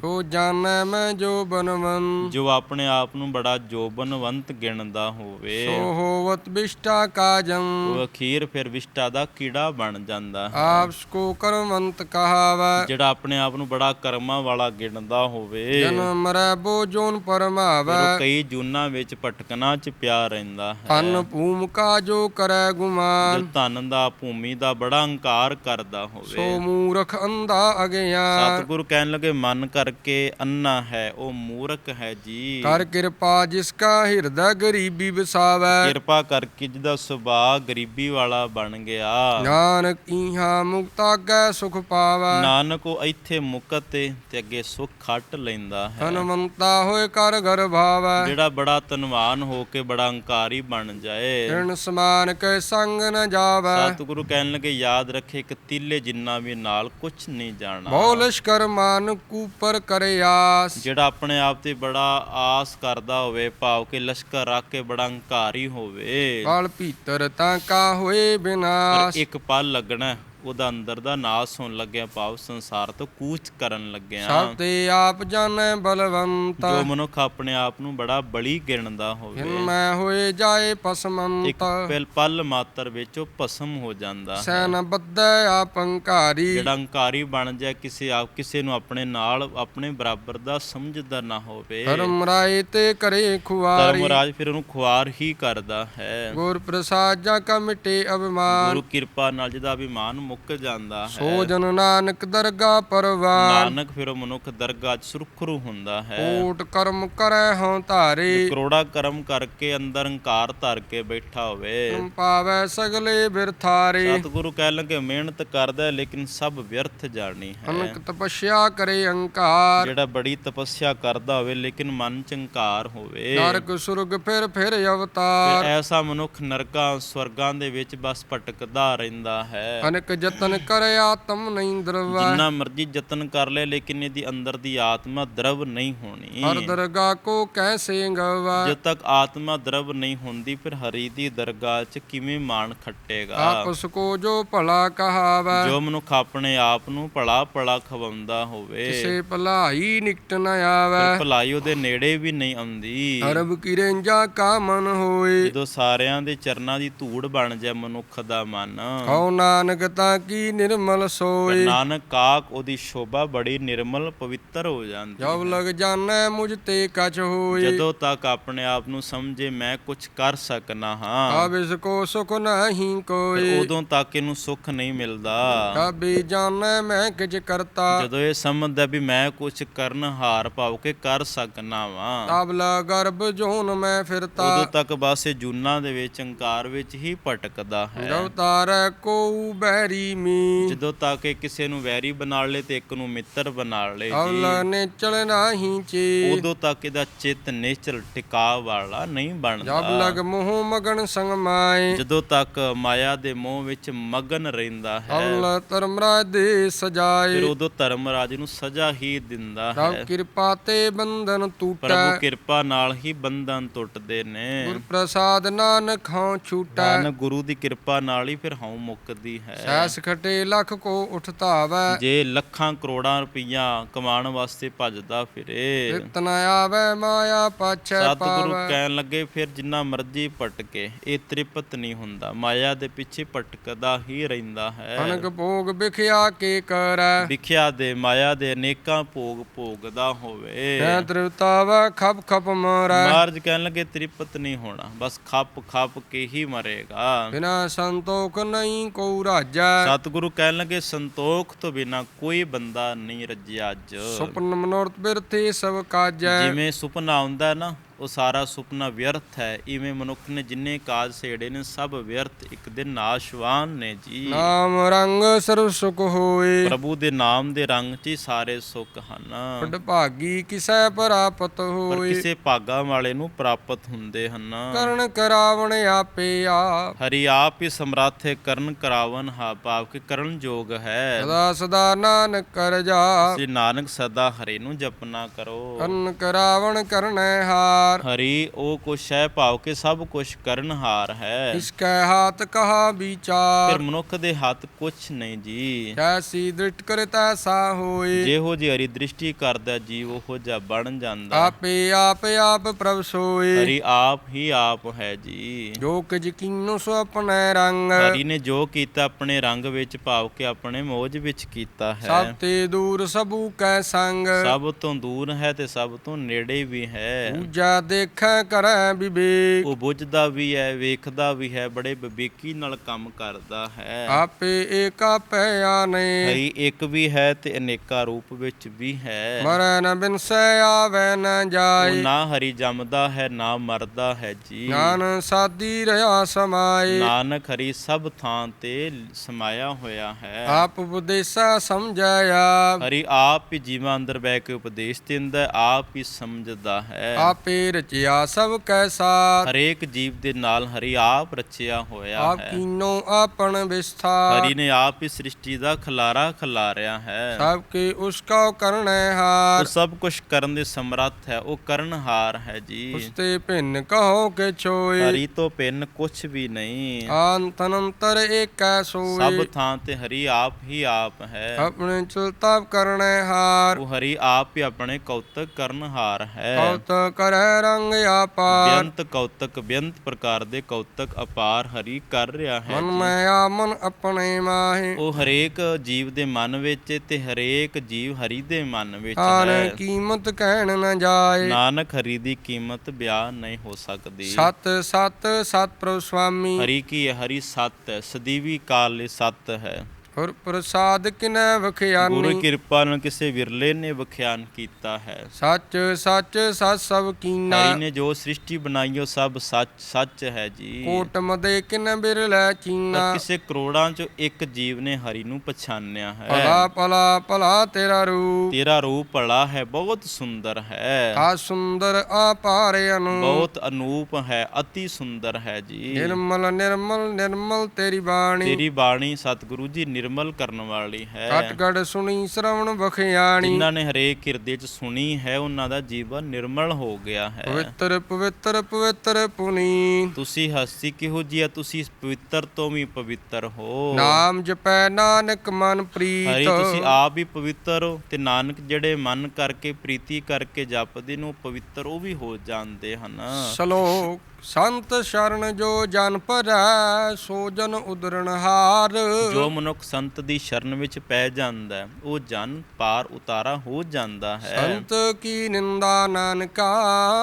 ਸੋ ਜਾਣੈ ਮੈਂ ਜੋ ਬਨਵੰਤ। ਜੋ ਆਪਣੇ ਆਪ ਨੂੰ ਬੜਾ ਜੋਬਨਵੰਤ ਗਿਣਦਾ ਹੋਵੇ। ਸੋ ਹੋਵਤ ਬਿਸ਼ਟਾ ਕਾਜੰ। ਉਹ ਅਖੀਰ ਫਿਰ ਵਿਸ਼ਟਾ ਦਾ ਕੀੜਾ ਬਣ ਜਾਂਦਾ ਹੈ। ਆਪਸ ਕੋ ਕਰਮੰਤ ਕਹਾਵੈ। ਜਿਹੜਾ ਆਪਣੇ ਆਪ ਨੂੰ ਬੜਾ ਕਰਮਾਂ ਵਾਲਾ ਗਿਣਦਾ ਹੋਵੇ। ਜਨਮ ਮਰੈ ਬੋ ਜੋਨ ਪਰਮਾਵੈ। ਉਹ ਕਈ ਜੂਨਾਂ ਵਿੱਚ ਭਟਕਣਾ ਚ ਪਿਆ ਰਹਿੰਦਾ ਹੈ। ਧਨ ਭੂਮਿਕਾ ਜੋ ਕਰੈ ਗੁਮਾਨ ਜੋ ਧਨ ਦਾ ਭੂਮੀ ਦਾ ਬੜਾ ਹੰਕਾਰ ਕਰਦਾ ਹੋਵੇ। ਸੋ ਮੂਰਖ ਅੰਧਾ ਅਗਿਆਨ ਸਤਿਗੁਰੂ ਕਹਿਣ ਲੱਗੇ ਮਨ ਕਰਕੇ ਅੰਨਾ ਹੈ ਉਹ ਮੂਰਖ ਹੈ ਜੀ। ਕਰ ਕਿਰਪਾ ਜਿਸ ਕਾ ਹਿਰਦੈ ਗਰੀਬੀ ਵਸਾਵੈ। ਕਿਰਪਾ ਕਰਕੇ ਜਿਹਦਾ ਸੁਭਾਅ ਗਰੀਬੀ ਵਾਲਾ ਬਣ ਗਿਆ। ਨਾਨਕ ਇਹਾ ਮੁਕਤਾ ਗੈ ਸੁਖ ਪਾਵੈ। ਨਾਨਕ ਉਹ ਇੱਥੇ ਮੁਕਤ ਤੇ ਤੇ ਅੱਗੇ ਸੁੱਖ ਖੱਟ ਲੈਂਦਾ ਹੈ। ਹਨਮੰਤਾ ਹੋਏ ਕਰ ਘਰ ਭਾਵੈ। ਜਿਹੜਾ ਬੜਾ ਧਨਵਾਨ ਹੋ ਕੇ ਬੜਾ ਹੰਕਾਰੀ ਬਣ ਜਾਏ। ਸਮਾਨ ਕੈ ਸੰਗ ਸੰਗ ਨ ਜਾਵੈ। ਸਤਿਗੁਰੂ ਕਹਿਣ ਲੱਗੇ ਯਾਦ ਰੱਖੇ ਕਿ ਤੀਲੇ ਜਿੰਨਾ ਵੀ ਨਾਲ ਕੁਝ ਨਹੀਂ ਜਾਣਾ। ਬਹੁ ਲਸ਼ਕਰ ਮਾਨ ਕੂਪਰ ਕਰੇ ਆਸ। ਜਿਹੜਾ ਆਪਣੇ ਆਪ ਤੇ ਬੜਾ ਆਸ ਕਰਦਾ ਹੋਵੇ ਭਾਵ ਕਿ ਲਸ਼ਕਰ ਰੱਖ ਕੇ ਬੜਾ ਹੰਕਾਰੀ ਹੋਵੇ। ਕਾਲ ਭੀਤਰ ਤਾਂ ਕਾ ਹੋਏ ਪਰ ਬਿਨਾਸ਼ ਇੱਕ ਪਲ ਲੱਗਣਾ ਉਹਦਾ ਅੰਦਰ ਦਾ ਨਾਸ ਹੋਣ ਲੱਗਿਆ ਭਾਵ ਸੰਸਾਰ ਤੋਂ ਕੂਚ ਕਰਨ ਲੱਗਿਆ। ਸਭ ਤੇ ਆਪ ਜਾਣੈ ਬਲਵੰਤ। ਜੋ ਮਨੁੱਖ ਆਪਣੇ ਆਪ ਨੂੰ ਬੜਾ ਬਲੀ ਗਿਣਦਾ ਹੋਵੇ। ਜਿਨ ਮੈਂ ਹੋਏ ਜਾਏ ਇੱਕ ਪਸਮੰਤ ਪਲ ਪਲ ਮਾਤਰ ਵਿੱਚ ਉਹ ਭਸਮ ਹੋ ਜਾਂਦਾ ਹੈ। ਸੈਨ ਬੱਧੈ ਆਪ ਹੰਕਾਰੀ ਜਿਹੜਾ ਹੰਕਾਰੀ ਬਣ ਜਾ ਕਿਸੇ ਆਪ ਕਿਸੇ ਨੂੰ ਆਪਣੇ ਨਾਲ ਆਪਣੇ ਬਰਾਬਰ ਦਾ ਸਮਝਦਾ ਨਾ ਹੋਵੇ। ਧਰਮ ਰਾਏ ਤੇ ਕਰੇ ਖੁਆਰੀ ਧਰਮਰਾਜ ਫਿਰ ਉਹਨੂੰ ਖੁਆਰ ਹੀ ਕਰਦਾ ਹੈ। ਗੁਰ ਪ੍ਰਸਾਦ ਜਾ ਕਾ ਮਿਟੇ ਅਭਿਮਾਨ। ਗੁਰੂ ਕਿਰਪਾ ਨਾਲ ਜਿਹਦਾ ਅਭਿਮਾਨ ਮੁੱਕ ਜਾਂਦਾ ਹੈ। ਸੋ ਜਨ ਨਾਨਕ ਦਰਗਾ ਪਰਵਾਨ ਨਾਨਕ ਫਿਰ ਮਨੁੱਖ ਦਰਗਾਹ 'ਚ ਸੁਰਖਰੂ ਹੁੰਦਾ ਹੈ। ਕੋਟ ਕਰਮ ਕਰੈ ਹਉ ਧਾਰੇ। ਕਰੋੜਾ ਕਰਮ ਕਰਕੇ ਅੰਦਰ ਹੰਕਾਰ ਧਰ ਕੇ ਬੈਠਾ ਹੋਵੇ। ਪਾਵੈ ਸਗਲੇ ਬਿਰਥਾਰੇ ਸਤਿਗੁਰੂ ਕਹਿ ਲੰਗੇ ਮਿਹਨਤ ਕਰਦਾ ਲੇਕਿਨ ਸਭ ਵਿਅਰਥ ਜਾਣੀ ਹੈ। ਅਨਕ ਤਪੱਸਿਆ ਕਰੇ ਅੰਕਾਰ ਜਿਹੜਾ ਬੜੀ ਤਪੱਸਿਆ ਕਰਦਾ ਹੋਵੇ ਲੇਕਿਨ ਮਨ ਚ ਹੰਕਾਰ ਹੋਵੇ। ਨਰਕ ਸੁਰਗ ਫਿਰ ਫਿਰ ਫਿਰ ਅਵਤਾਰ ਐਸਾ ਮਨੁੱਖ ਨਰਕਾਂ ਸਵਰਗਾਂ ਦੇ ਵਿੱਚ ਬਸ ਭਟਕਦਾ ਰਹਿੰਦਾ ਹੈ। ਅਨਕ ਜਤਨ ਕਰੇ ਆਤਮ ਨਹੀਂ ਦਰਵਾ। ਜਿੰਨਾ ਮਰਜ਼ੀ ਯਤਨ ਕਰ ਲੈ ਲੇਕਿਨ ਇਹਦੀ ਅੰਦਰ ਦੀ ਆਤਮਾ ਦਰਵ ਨਹੀਂ ਹੋਣੀ। ਹਰ ਦਰਗਾ ਕੋ ਕੈਸੇ ਗਵਾ। ਜਦ ਤੱਕ ਆਤਮਾ ਦਰਵ ਨਹੀਂ ਹੁੰਦੀ ਫਿਰ ਹਰੀ ਦੀ ਦਰਗਾਹ 'ਚ ਕਿਵੇਂ ਮਾਣ ਖੱਟੇਗਾ? ਆਪਸ ਕੋ ਜੋ ਭਲਾ ਕਹਾਵਾ। ਜੋ ਮਨੁੱਖ ਆਪਣੇ ਆਪ ਨੂੰ ਭਲਾ ਭਲਾ ਖਵਾਉਂਦਾ ਹੋਵੇ ਕਿਸੇ ਭਲਾਈ ਨਿਕਟ ਨ ਆਵੈ। ਭਲਾਈ ਉਹਦੇ ਨੇੜੇ ਵੀ ਨਹੀਂ ਆਉਂਦੀ। ਅਰਬ ਕੀ ਰੰਜਾ ਕਾ ਮਨ ਹੋਏ। ਜਦੋਂ ਸਾਰਿਆਂ ਦੇ ਚਰਨਾਂ ਦੀ ਧੂੜ ਬਣ ਜਾਏ ਮਨੁੱਖ ਦਾ ਮਨ। ਕਉ ਨਾਨਕ ਤਾਂ ਕੀ ਨਿਰਮਲ ਸੋਏ ਨਾਨਕ ਕਾਕ ਉਹਦੀ ਸ਼ੋਭਾ ਬੜੀ ਨਿਰਮਲ ਪਵਿੱਤਰ ਹੋ ਜਾਂਦੀ ਜਬ ਲਗ ਜਾਣੈ ਮੁਝ ਤੇ ਕਛ ਹੋਏ ਜਦੋਂ ਤੱਕ ਆਪਣੇ ਆਪ ਨੂੰ ਸਮਝੇ ਮੈਂ ਕੁਝ ਕਰ ਸਕਣਾ ਹਾਂ। ਆਵਿਸ ਕੋ ਸੁਖ ਨਹੀਂ ਕੋਏ ਉਦੋਂ ਤੱਕ ਇਹਨੂੰ ਸੁੱਖ ਨਹੀਂ ਮਿਲਦਾ। ਕਬੀ ਜਾਣੈ ਮੈਂ ਕਿਛ ਕਰਤਾ। ਜਦੋਂ ਇਹ ਸਮਝਦਾ ਵੀ ਮੈਂ ਕੁਝ ਕਰਨ ਹਾਰ ਪਾਉ ਕੇ ਕਰ ਸਕਣਾ ਵਾਂ। ਤਬਲਾ ਗਰਭ ਜੋਨ ਮੈਂ ਫਿਰਤਾ। ਉਦੋਂ ਤੱਕ ਬਸ ਇਹ ਜੂਨਾਂ ਦੇ ਵਿੱਚ ਹੰਕਾਰ ਵਿੱਚ ਹੀ ਭਟਕਦਾ ਹੈ। ਅਵਤਾਰੈ ਕੋ ਬੈਰੀ ਮੀ ਜਦੋਂ ਤੱਕ ਇਹ ਕਿਸੇ ਨੂੰ ਵੈਰੀ ਬਣਾ ਲੇ ਤੇ ਇੱਕ ਨੂੰ ਮਿੱਤਰ ਬਣਾ ਲੇ ਅਵਲ ਨੇ ਚਲ ਨਹੀਂ ਚੇ। ਉਦੋਂ ਤੱਕ ਇਹਦਾ ਚਿੱਤ ਨਿਸ਼ਚਲ ਟਿਕਾ ਵਾਲਾ ਨਹੀਂ ਜਬ ਬਣਦਾ ਲਗ ਮੋਹ ਮਗਨ ਸੰਗ ਮਾਏ। ਜਦੋਂ ਤੱਕ ਮਾਇਆ ਦੇ ਮੋਹ ਵਿੱਚ ਮਗਨ ਰਹਿੰਦਾ ਹੈ। ਅਵਲ ਧਰਮਰਾਜ ਦੇ ਸਜਾਏ। ਫਿਰ ਉਦੋਂ ਧਰਮਰਾਜ ਨੂੰ ਸਜ਼ਾ ਹੀ ਦਿੰਦਾ ਤਬ ਹੈ ਕਿਰਪਾ ਤੇ ਬੰਧਨ ਟੂਟੈ। ਪ੍ਰਭੂ ਕਿਰਪਾ ਨਾਲ ਹੀ ਬੰਧਨ ਟੁੱਟਦੇ ਨੇ। ਗੁਰ ਪ੍ਰਸਾਦ ਨਾਨਕ ਹਉ ਛੂਟੈ। ਨਾਨਕ ਗੁਰੂ ਦੀ ਕਿਰਪਾ ਨਾਲ ਹੀ ਫਿਰ ਹਉ ਮੁੱਕਦੀ ਹੈ। ਸੈਸ ਖਟੇ ਲਖ ਕੋ ਉਠਤਾਵੈ ਜੇ ਲੱਖਾਂ ਕਰੋੜਾਂ ਰੁਪਈਆ ਕਮਾਉਣ ਵਾਸਤੇ ਭੱਜਦਾ ਫਿਰੇ। ਰਿਤ ਨ ਆਵੈ ਮਾਇਆ ਪਾਛੈ ਸਤਿਗੁਰੂ ਪਾਵੈ। ਕਹਿਣ ਲੱਗੇ ਫਿਰ ਜਿੰਨਾ ਮਰਜ਼ੀ ਭਟਕੇ ਇਹ ਤ੍ਰਿਪਤ ਨਹੀਂ ਹੁੰਦਾ। ਮਾਇਆ ਦੇ ਪਿੱਛੇ ਭਟਕਦਾ ਹੀ ਰਹਿੰਦਾ ਹੈ। ਅਨਕ ਭੋਗ ਵਿਖਿਆ ਕੇ ਕਰੈ? ਵਿਖਿਆ ਦੇ ਮਾਇਆ ਦੇ ਅਨੇਕਾਂ ਭੋਗ ਭੋਗਦਾ ਹੋਵੇ। ਹੈ ਤ੍ਰਿਪਤਾਵੈ ਖਪ ਖਪ ਮਰੈ। ਮਾਰਜ ਕਹਿਣ ਲੱਗੇ ਤ੍ਰਿਪਤ ਨਹੀਂ ਹੋਣਾ ਬਸ ਖੱਪ ਖੱਪ ਕੇ ਹੀ ਮਰੇਗਾ। ਬਿਨਾ ਸੰਤੋਖ ਨਹੀਂ ਕੋ ਰਾਜੈ। ਸਤਿਗੁਰੂ ਕਹਿਣ ਲੱਗੇ ਸੰਤੋਖ ਤੋਂ ਬਿਨਾ ਕੋਈ ਬੰਦਾ ਨਹੀਂ ਰੱਜਿਆ ਅੱਜ। ਸੁਪਨ ਮਨੋਰਥ ਬਿਰਥੇ ਸਭ ਕਾਜੈ। ਜਿਵੇਂ ਸੁਪਨਾ ਆਉਂਦਾ ਨਾ ਉਹ ਸਾਰਾ ਸੁਪਨਾ ਵਿਅਰਥ ਹੈ। ਇਵੇਂ ਮਨੁੱਖ ਨੇ ਜਿੰਨੇ ਕਾਜ ਸੇੜੇ ਨੇ ਸਭ ਵਿਅਰਥ ਇੱਕ ਦਿਨ ਨਾਸ਼ਵਾਨ ਨੇ ਜੀ। ਨਾਮ ਰੰਗ ਸਰਬ ਸੁਖ ਹੋਏ। ਪ੍ਰਭੂ ਦੇ ਨਾਮ ਦੇ ਰੰਗ 'ਚ ਹੀ ਸਾਰੇ ਸੁੱਖ ਹਨ। ਪੜ ਭਾਗੀ ਕਿਸੈ ਪ੍ਰਾਪਤ ਪਰ ਹੋਏ ਕਿਸੇ ਭਾਗਾ ਵਾਲੇ ਨੂੰ ਪ੍ਰਾਪਤ ਹੁੰਦੇ ਹਨ। ਕਰਨ ਕਰਾਵਣ ਆਪੇ ਆਪ। ਹਰੀ ਆਪ ਹੀ ਸਮਰੱਥ ਹੈ ਕਰਨ ਕਰਾਵਨ ਹਾ ਭਾਵ ਕਿ ਕਰਨ ਯੋਗ ਹੈ। ਸਦਾ ਸਦਾ ਨਾਨਕ ਕਰ ਜਾ। ਸ੍ਰੀ ਨਾਨਕ ਸਦਾ ਹਰੀ ਨੂੰ ਜਪਨਾ ਕਰੋ। ਕਰਨ ਕਰਾਵਣ ਕਰਨੈ ਹਾਰ ਹਰੀ ਉਹ ਕੁਛ ਹੈ ਭਾਵ ਕਿ ਸਭ ਕੁਛ ਕਰਨਹਾਰ ਹੈ। ਇਸਕੈ ਹਾਥ ਕਹਾ ਵਿਚਾਰ। ਫਿਰ ਮਨੁੱਖ ਦੇ ਹੱਥ ਕੁਛ ਨਹੀਂ ਜੀ। ਕੈਸੀ ਦ੍ਰਿਟ ਕਰੇ ਤੈਸਾ ਹੋਏ। ਜਿਹੋ ਜੀ ਹਰੀ ਦ੍ਰਿਸ਼ਟੀ ਕਰਦਾ ਜੀਵ ਉਹੋ ਜਿਹਾ ਬਣ ਜਾਂਦਾ। ਆਪੇ ਆਪ ਆਪ ਪ੍ਰਭ ਸੋਏ। ਹਰੀ ਆਪ ਹੀ ਆਪ ਹੈ ਜੀ। ਜੋ ਕਿਜ ਕੀਨੋ ਸੋ ਆਪਣੇ ਰੰਗ। ਹਰੀ ਨੇ ਜੋ ਕੀਤਾ ਆਪਣੇ ਰੰਗ ਵਿੱਚ ਭਾਵ ਕਿ ਆਪਣੇ ਮੋਜ ਵਿੱਚ ਕੀਤਾ ਹੈ। ਸਭ ਤੇ ਦੂਰ ਸਭੂ ਕੈ ਸੰਗ। ਸਭ ਤੋਂ ਦੂਰ ਹੈ ਤੇ ਸਭ ਤੋਂ ਨੇੜੇ ਵੀ ਹੈ। ਪੂਜਾ ਦੇਖੈ ਕਰੈ ਵਿਵੇਕ। ਉਹ ਬੁੱਝਦਾ ਵੀ ਹੈ ਵੇਖਦਾ ਵੀ ਹੈ ਬੜੇ ਵਿਵੇਕੀ ਨਾਲ ਕੰਮ ਕਰਦਾ ਹੈ। ਆਪੇ ਏਕਾ ਪਿਆ ਨੇ। ਹਰੀ ਇੱਕ ਵੀ ਹੈ ਤੇ ਅਨੇਕਾਂ ਰੂਪ ਵਿੱਚ ਵੀ ਹੈ। ਮਰੈ ਨ ਬਿਨਸੈ ਆਵੈ ਨ ਉਹ ਜਾਏ ਨਾ ਹਰੀ ਜੰਮਦਾ ਹੈ ਨਾ ਮਰਦਾ ਹੈ ਜੀ। ਗਿਆਨ ਸਾਦੀ ਰਹਾ ਸਮਾਏ। ਨਾਨਕ ਹਰੀ ਸਭ ਥਾਂ ਤੇ ਸਮਾਇਆ ਹੋਇਆ ਹੈ। ਆਪ ਉਪਦੇਸਾ ਸਮਝੈ ਆਪ। ਹਰੀ ਆਪ ਹੀ ਜੀਵਾਂ ਅੰਦਰ ਬਹਿ ਕੇ ਉਪਦੇਸ਼ ਦਿੰਦਾ ਹੈ, ਆਪ ਹੀ ਸਮਝਦਾ ਹੈ। ਆਪੇ ਰਚਿਆ ਸਭ ਕੈਸਾ ਹਰੇਕ ਜੀਵ ਦੇ ਨਾਲ ਹਰੀ ਆਪ ਰਚਿਆ ਹੋਇਆ ਆਪ ਹੈ। ਕੀਨੋ ਆਪਨ ਵਿਸਥਾਰ। ਹਰੀ ਨੇ ਆਪ ਹੀ ਸ੍ਰਿਸ਼ਟੀ ਦਾ ਖਲਾਰਾ ਖਲਾਰਿਆ ਹੈ। ਸਭ ਕੇ ਉਸਕਾ ਕਰਣੈ ਹਾਰ। ਉਹ ਸਭ ਕੁਝ ਕਰਨ ਦੇ ਸਮਰੱਥ ਹੈ ਉਹ ਕਰਨਹਾਰ ਹੈ ਜੀ। ਉਸਤੇ ਭਿੰਨ ਕਹੋ ਕਿ ਛੋਏ। ਹਰੀ ਤੋਂ ਪਿੰਨ ਕੁਝ ਵੀ ਨਹੀਂ। ਆਨੰਤਨੰਤਰ ਏਕੈ ਸੋਏ। ਸਭ ਥਾਂ ਤੇ ਹਰੀ ਆਪ ਹੀ ਆਪ ਹੈ। ਆਪਣੇ ਚਲਤਾ ਕਰਣੈ ਹਾਰ। ਉਹ ਹਰੀ ਆਪ ਹੀ ਆਪਣੇ ਕੌਤਕ ਕਰਨਹਾਰ ਹੈ। ਕਉਤ ਕਰੈ ਰੰਗ ਆਪਾਰ ਬੇਅੰਤ ਕੌਤਕ ਬੇਅੰਤ ਪ੍ਰਕਾਰ ਦੇ ਕੌਤਕ ਅਪਾਰ ਹਰੀ ਕਰ ਰਿਹਾ ਹੈ ਮਨ ਜੀ। ਮੈਂ ਆਮਨ ਆਪਣੇ ਮਾਹੇ। ਉਹ ਹਰੇਕ ਜੀਵ ਦੇ ਮਨ ਵਿੱਚ ਤੇ ਹਰੇਕ ਜੀਵ ਹਰੀ ਦੇ ਮਨ ਵਿੱਚ ਹੈ। ਕੀਮਤ ਕਹਿਣ ਨ ਜਾਏ। ਨਾਨਕ ਹਰੀ ਦੀ ਕੀਮਤ ਬਿਆਨ ਨਹੀਂ ਹੋ ਸਕਦੀ। ਸਤ ਸਤ ਸਤ ਪ੍ਰਭ ਸੁਆਮੀ ਹਰੀ ਕੀ ਹੈ? ਹਰੀ ਸਤ ਹੈ। ਸਦੀਵੀ ਕਾਲ ਲਈ ਸਤ ਹੈ। ਹੋਰ ਪ੍ਰਸਾਦ ਕਿਨੈ ਗੁਰੂ ਵਖਿਆਨੀ ਕਿਰਪਾ ਨਾਲ ਕਿਸੇ ਵਿਰਲੇ ਨੇ ਵਿਖਿਆਨ ਕੀਤਾ ਹੈ। ਸੱਚ ਸੱਚ ਸਤ ਸਭ ਕੀਨਾ। ਹਰੀ ਨੇ ਜੋ ਸ੍ਰਿਸ਼ਟੀ ਬਣਾਈ ਉਹ ਸਭ ਸੱਚ ਸੱਚ ਹੈ ਜੀ। ਕੋਟ ਮਦੇ ਕਿਨੈ ਬਿਰਲੇ ਚੀਨਾ। ਕਿਸੇ ਕਰੋੜਾਂ ਚੋਂ ਇੱਕ ਜੀਵ ਨੇ ਹਰੀ ਨੂੰ ਪਛਾਣਿਆ ਹੈ। ਭਲਾ ਭਲਾ ਭਲਾ ਤੇਰਾ ਰੂਪ। ਤੇਰਾ ਰੂਪ ਭਲਾ ਹੈ ਬਹੁਤ ਸੁੰਦਰ ਹੈ। ਆ ਸੁੰਦਰ ਆਪਾਰ ਅਨੂ ਬਹੁਤ ਅਨੂਪ ਹੈ ਅਤੀ ਸੁੰਦਰ ਹੈ ਜੀ। ਨਿਰਮਲ ਨਿਰਮਲ ਨਿਰਮਲ ਤੇਰੀ ਬਾਣੀ। ਤੇਰੀ ਬਾਣੀ ਸਤਿਗੁਰੂ ਜੀ ਨਿਰਮਲ ਕਰਨ ਵਾਲੀ ਹੈ। ਕਟ ਕਟ ਸੁਣੀ ਸ਼ਰਵਣ ਬਖਿਆਣੀ ਜਿਨ੍ਹਾਂ ਨੇ ਹਰੇਕ ਹਿਰਦੇ 'ਚ ਸੁਣੀ ਹੈ ਉਹਨਾਂ ਦਾ ਜੀਵਨ ਨਿਰਮਲ ਹੋ ਗਿਆ ਹੈ। ਪਵਿੱਤਰ ਪਵਿੱਤਰ ਪਵਿੱਤਰ ਪੁਨੀਤ ਤੁਸੀਂ ਹਸਤੀ ਕਿਹੋ ਜੀ ਆ? ਤੁਸੀਂ ਪਵਿੱਤਰ ਤੋਂ ਵੀ ਪਵਿੱਤਰ ਹੋ। ਨਾਮ ਜਪੈ ਨਾਨਕ ਮਨ ਹਰੀ ਪ੍ਰੀਤ ਤੁਸੀਂ ਆਪ ਵੀ ਪਵਿੱਤਰ ਹੋ ਤੇ ਨਾਨਕ ਜਿਹੜੇ ਮਨ ਕਰਕੇ ਪ੍ਰੀਤੀ ਕਰਕੇ ਜਪਦੇ ਨੂੰ ਪਵਿੱਤਰ ਉਹ ਵੀ ਹੋ ਜਾਂਦੇ ਹਨ। ਸ਼ਲੋਕ ਸੰਤ ਸ਼ਰਨ ਜੋ ਜਨ ਪਰੈ ਸੋ ਜਨ ਉਦਰਣ ਹਾਰ। ਜੋ ਮਨੁੱਖ ਸੰਤ ਦੀ ਸ਼ਰਨ ਵਿੱਚ ਪੈ ਜਾਂਦਾ ਉਹ ਜਨ ਪਾਰ ਉਤਾਰਾ ਹੋ ਜਾਂਦਾ ਹੈ। ਸੰਤ ਕੀ ਨਿੰਦਾ ਨਾਨਕਾ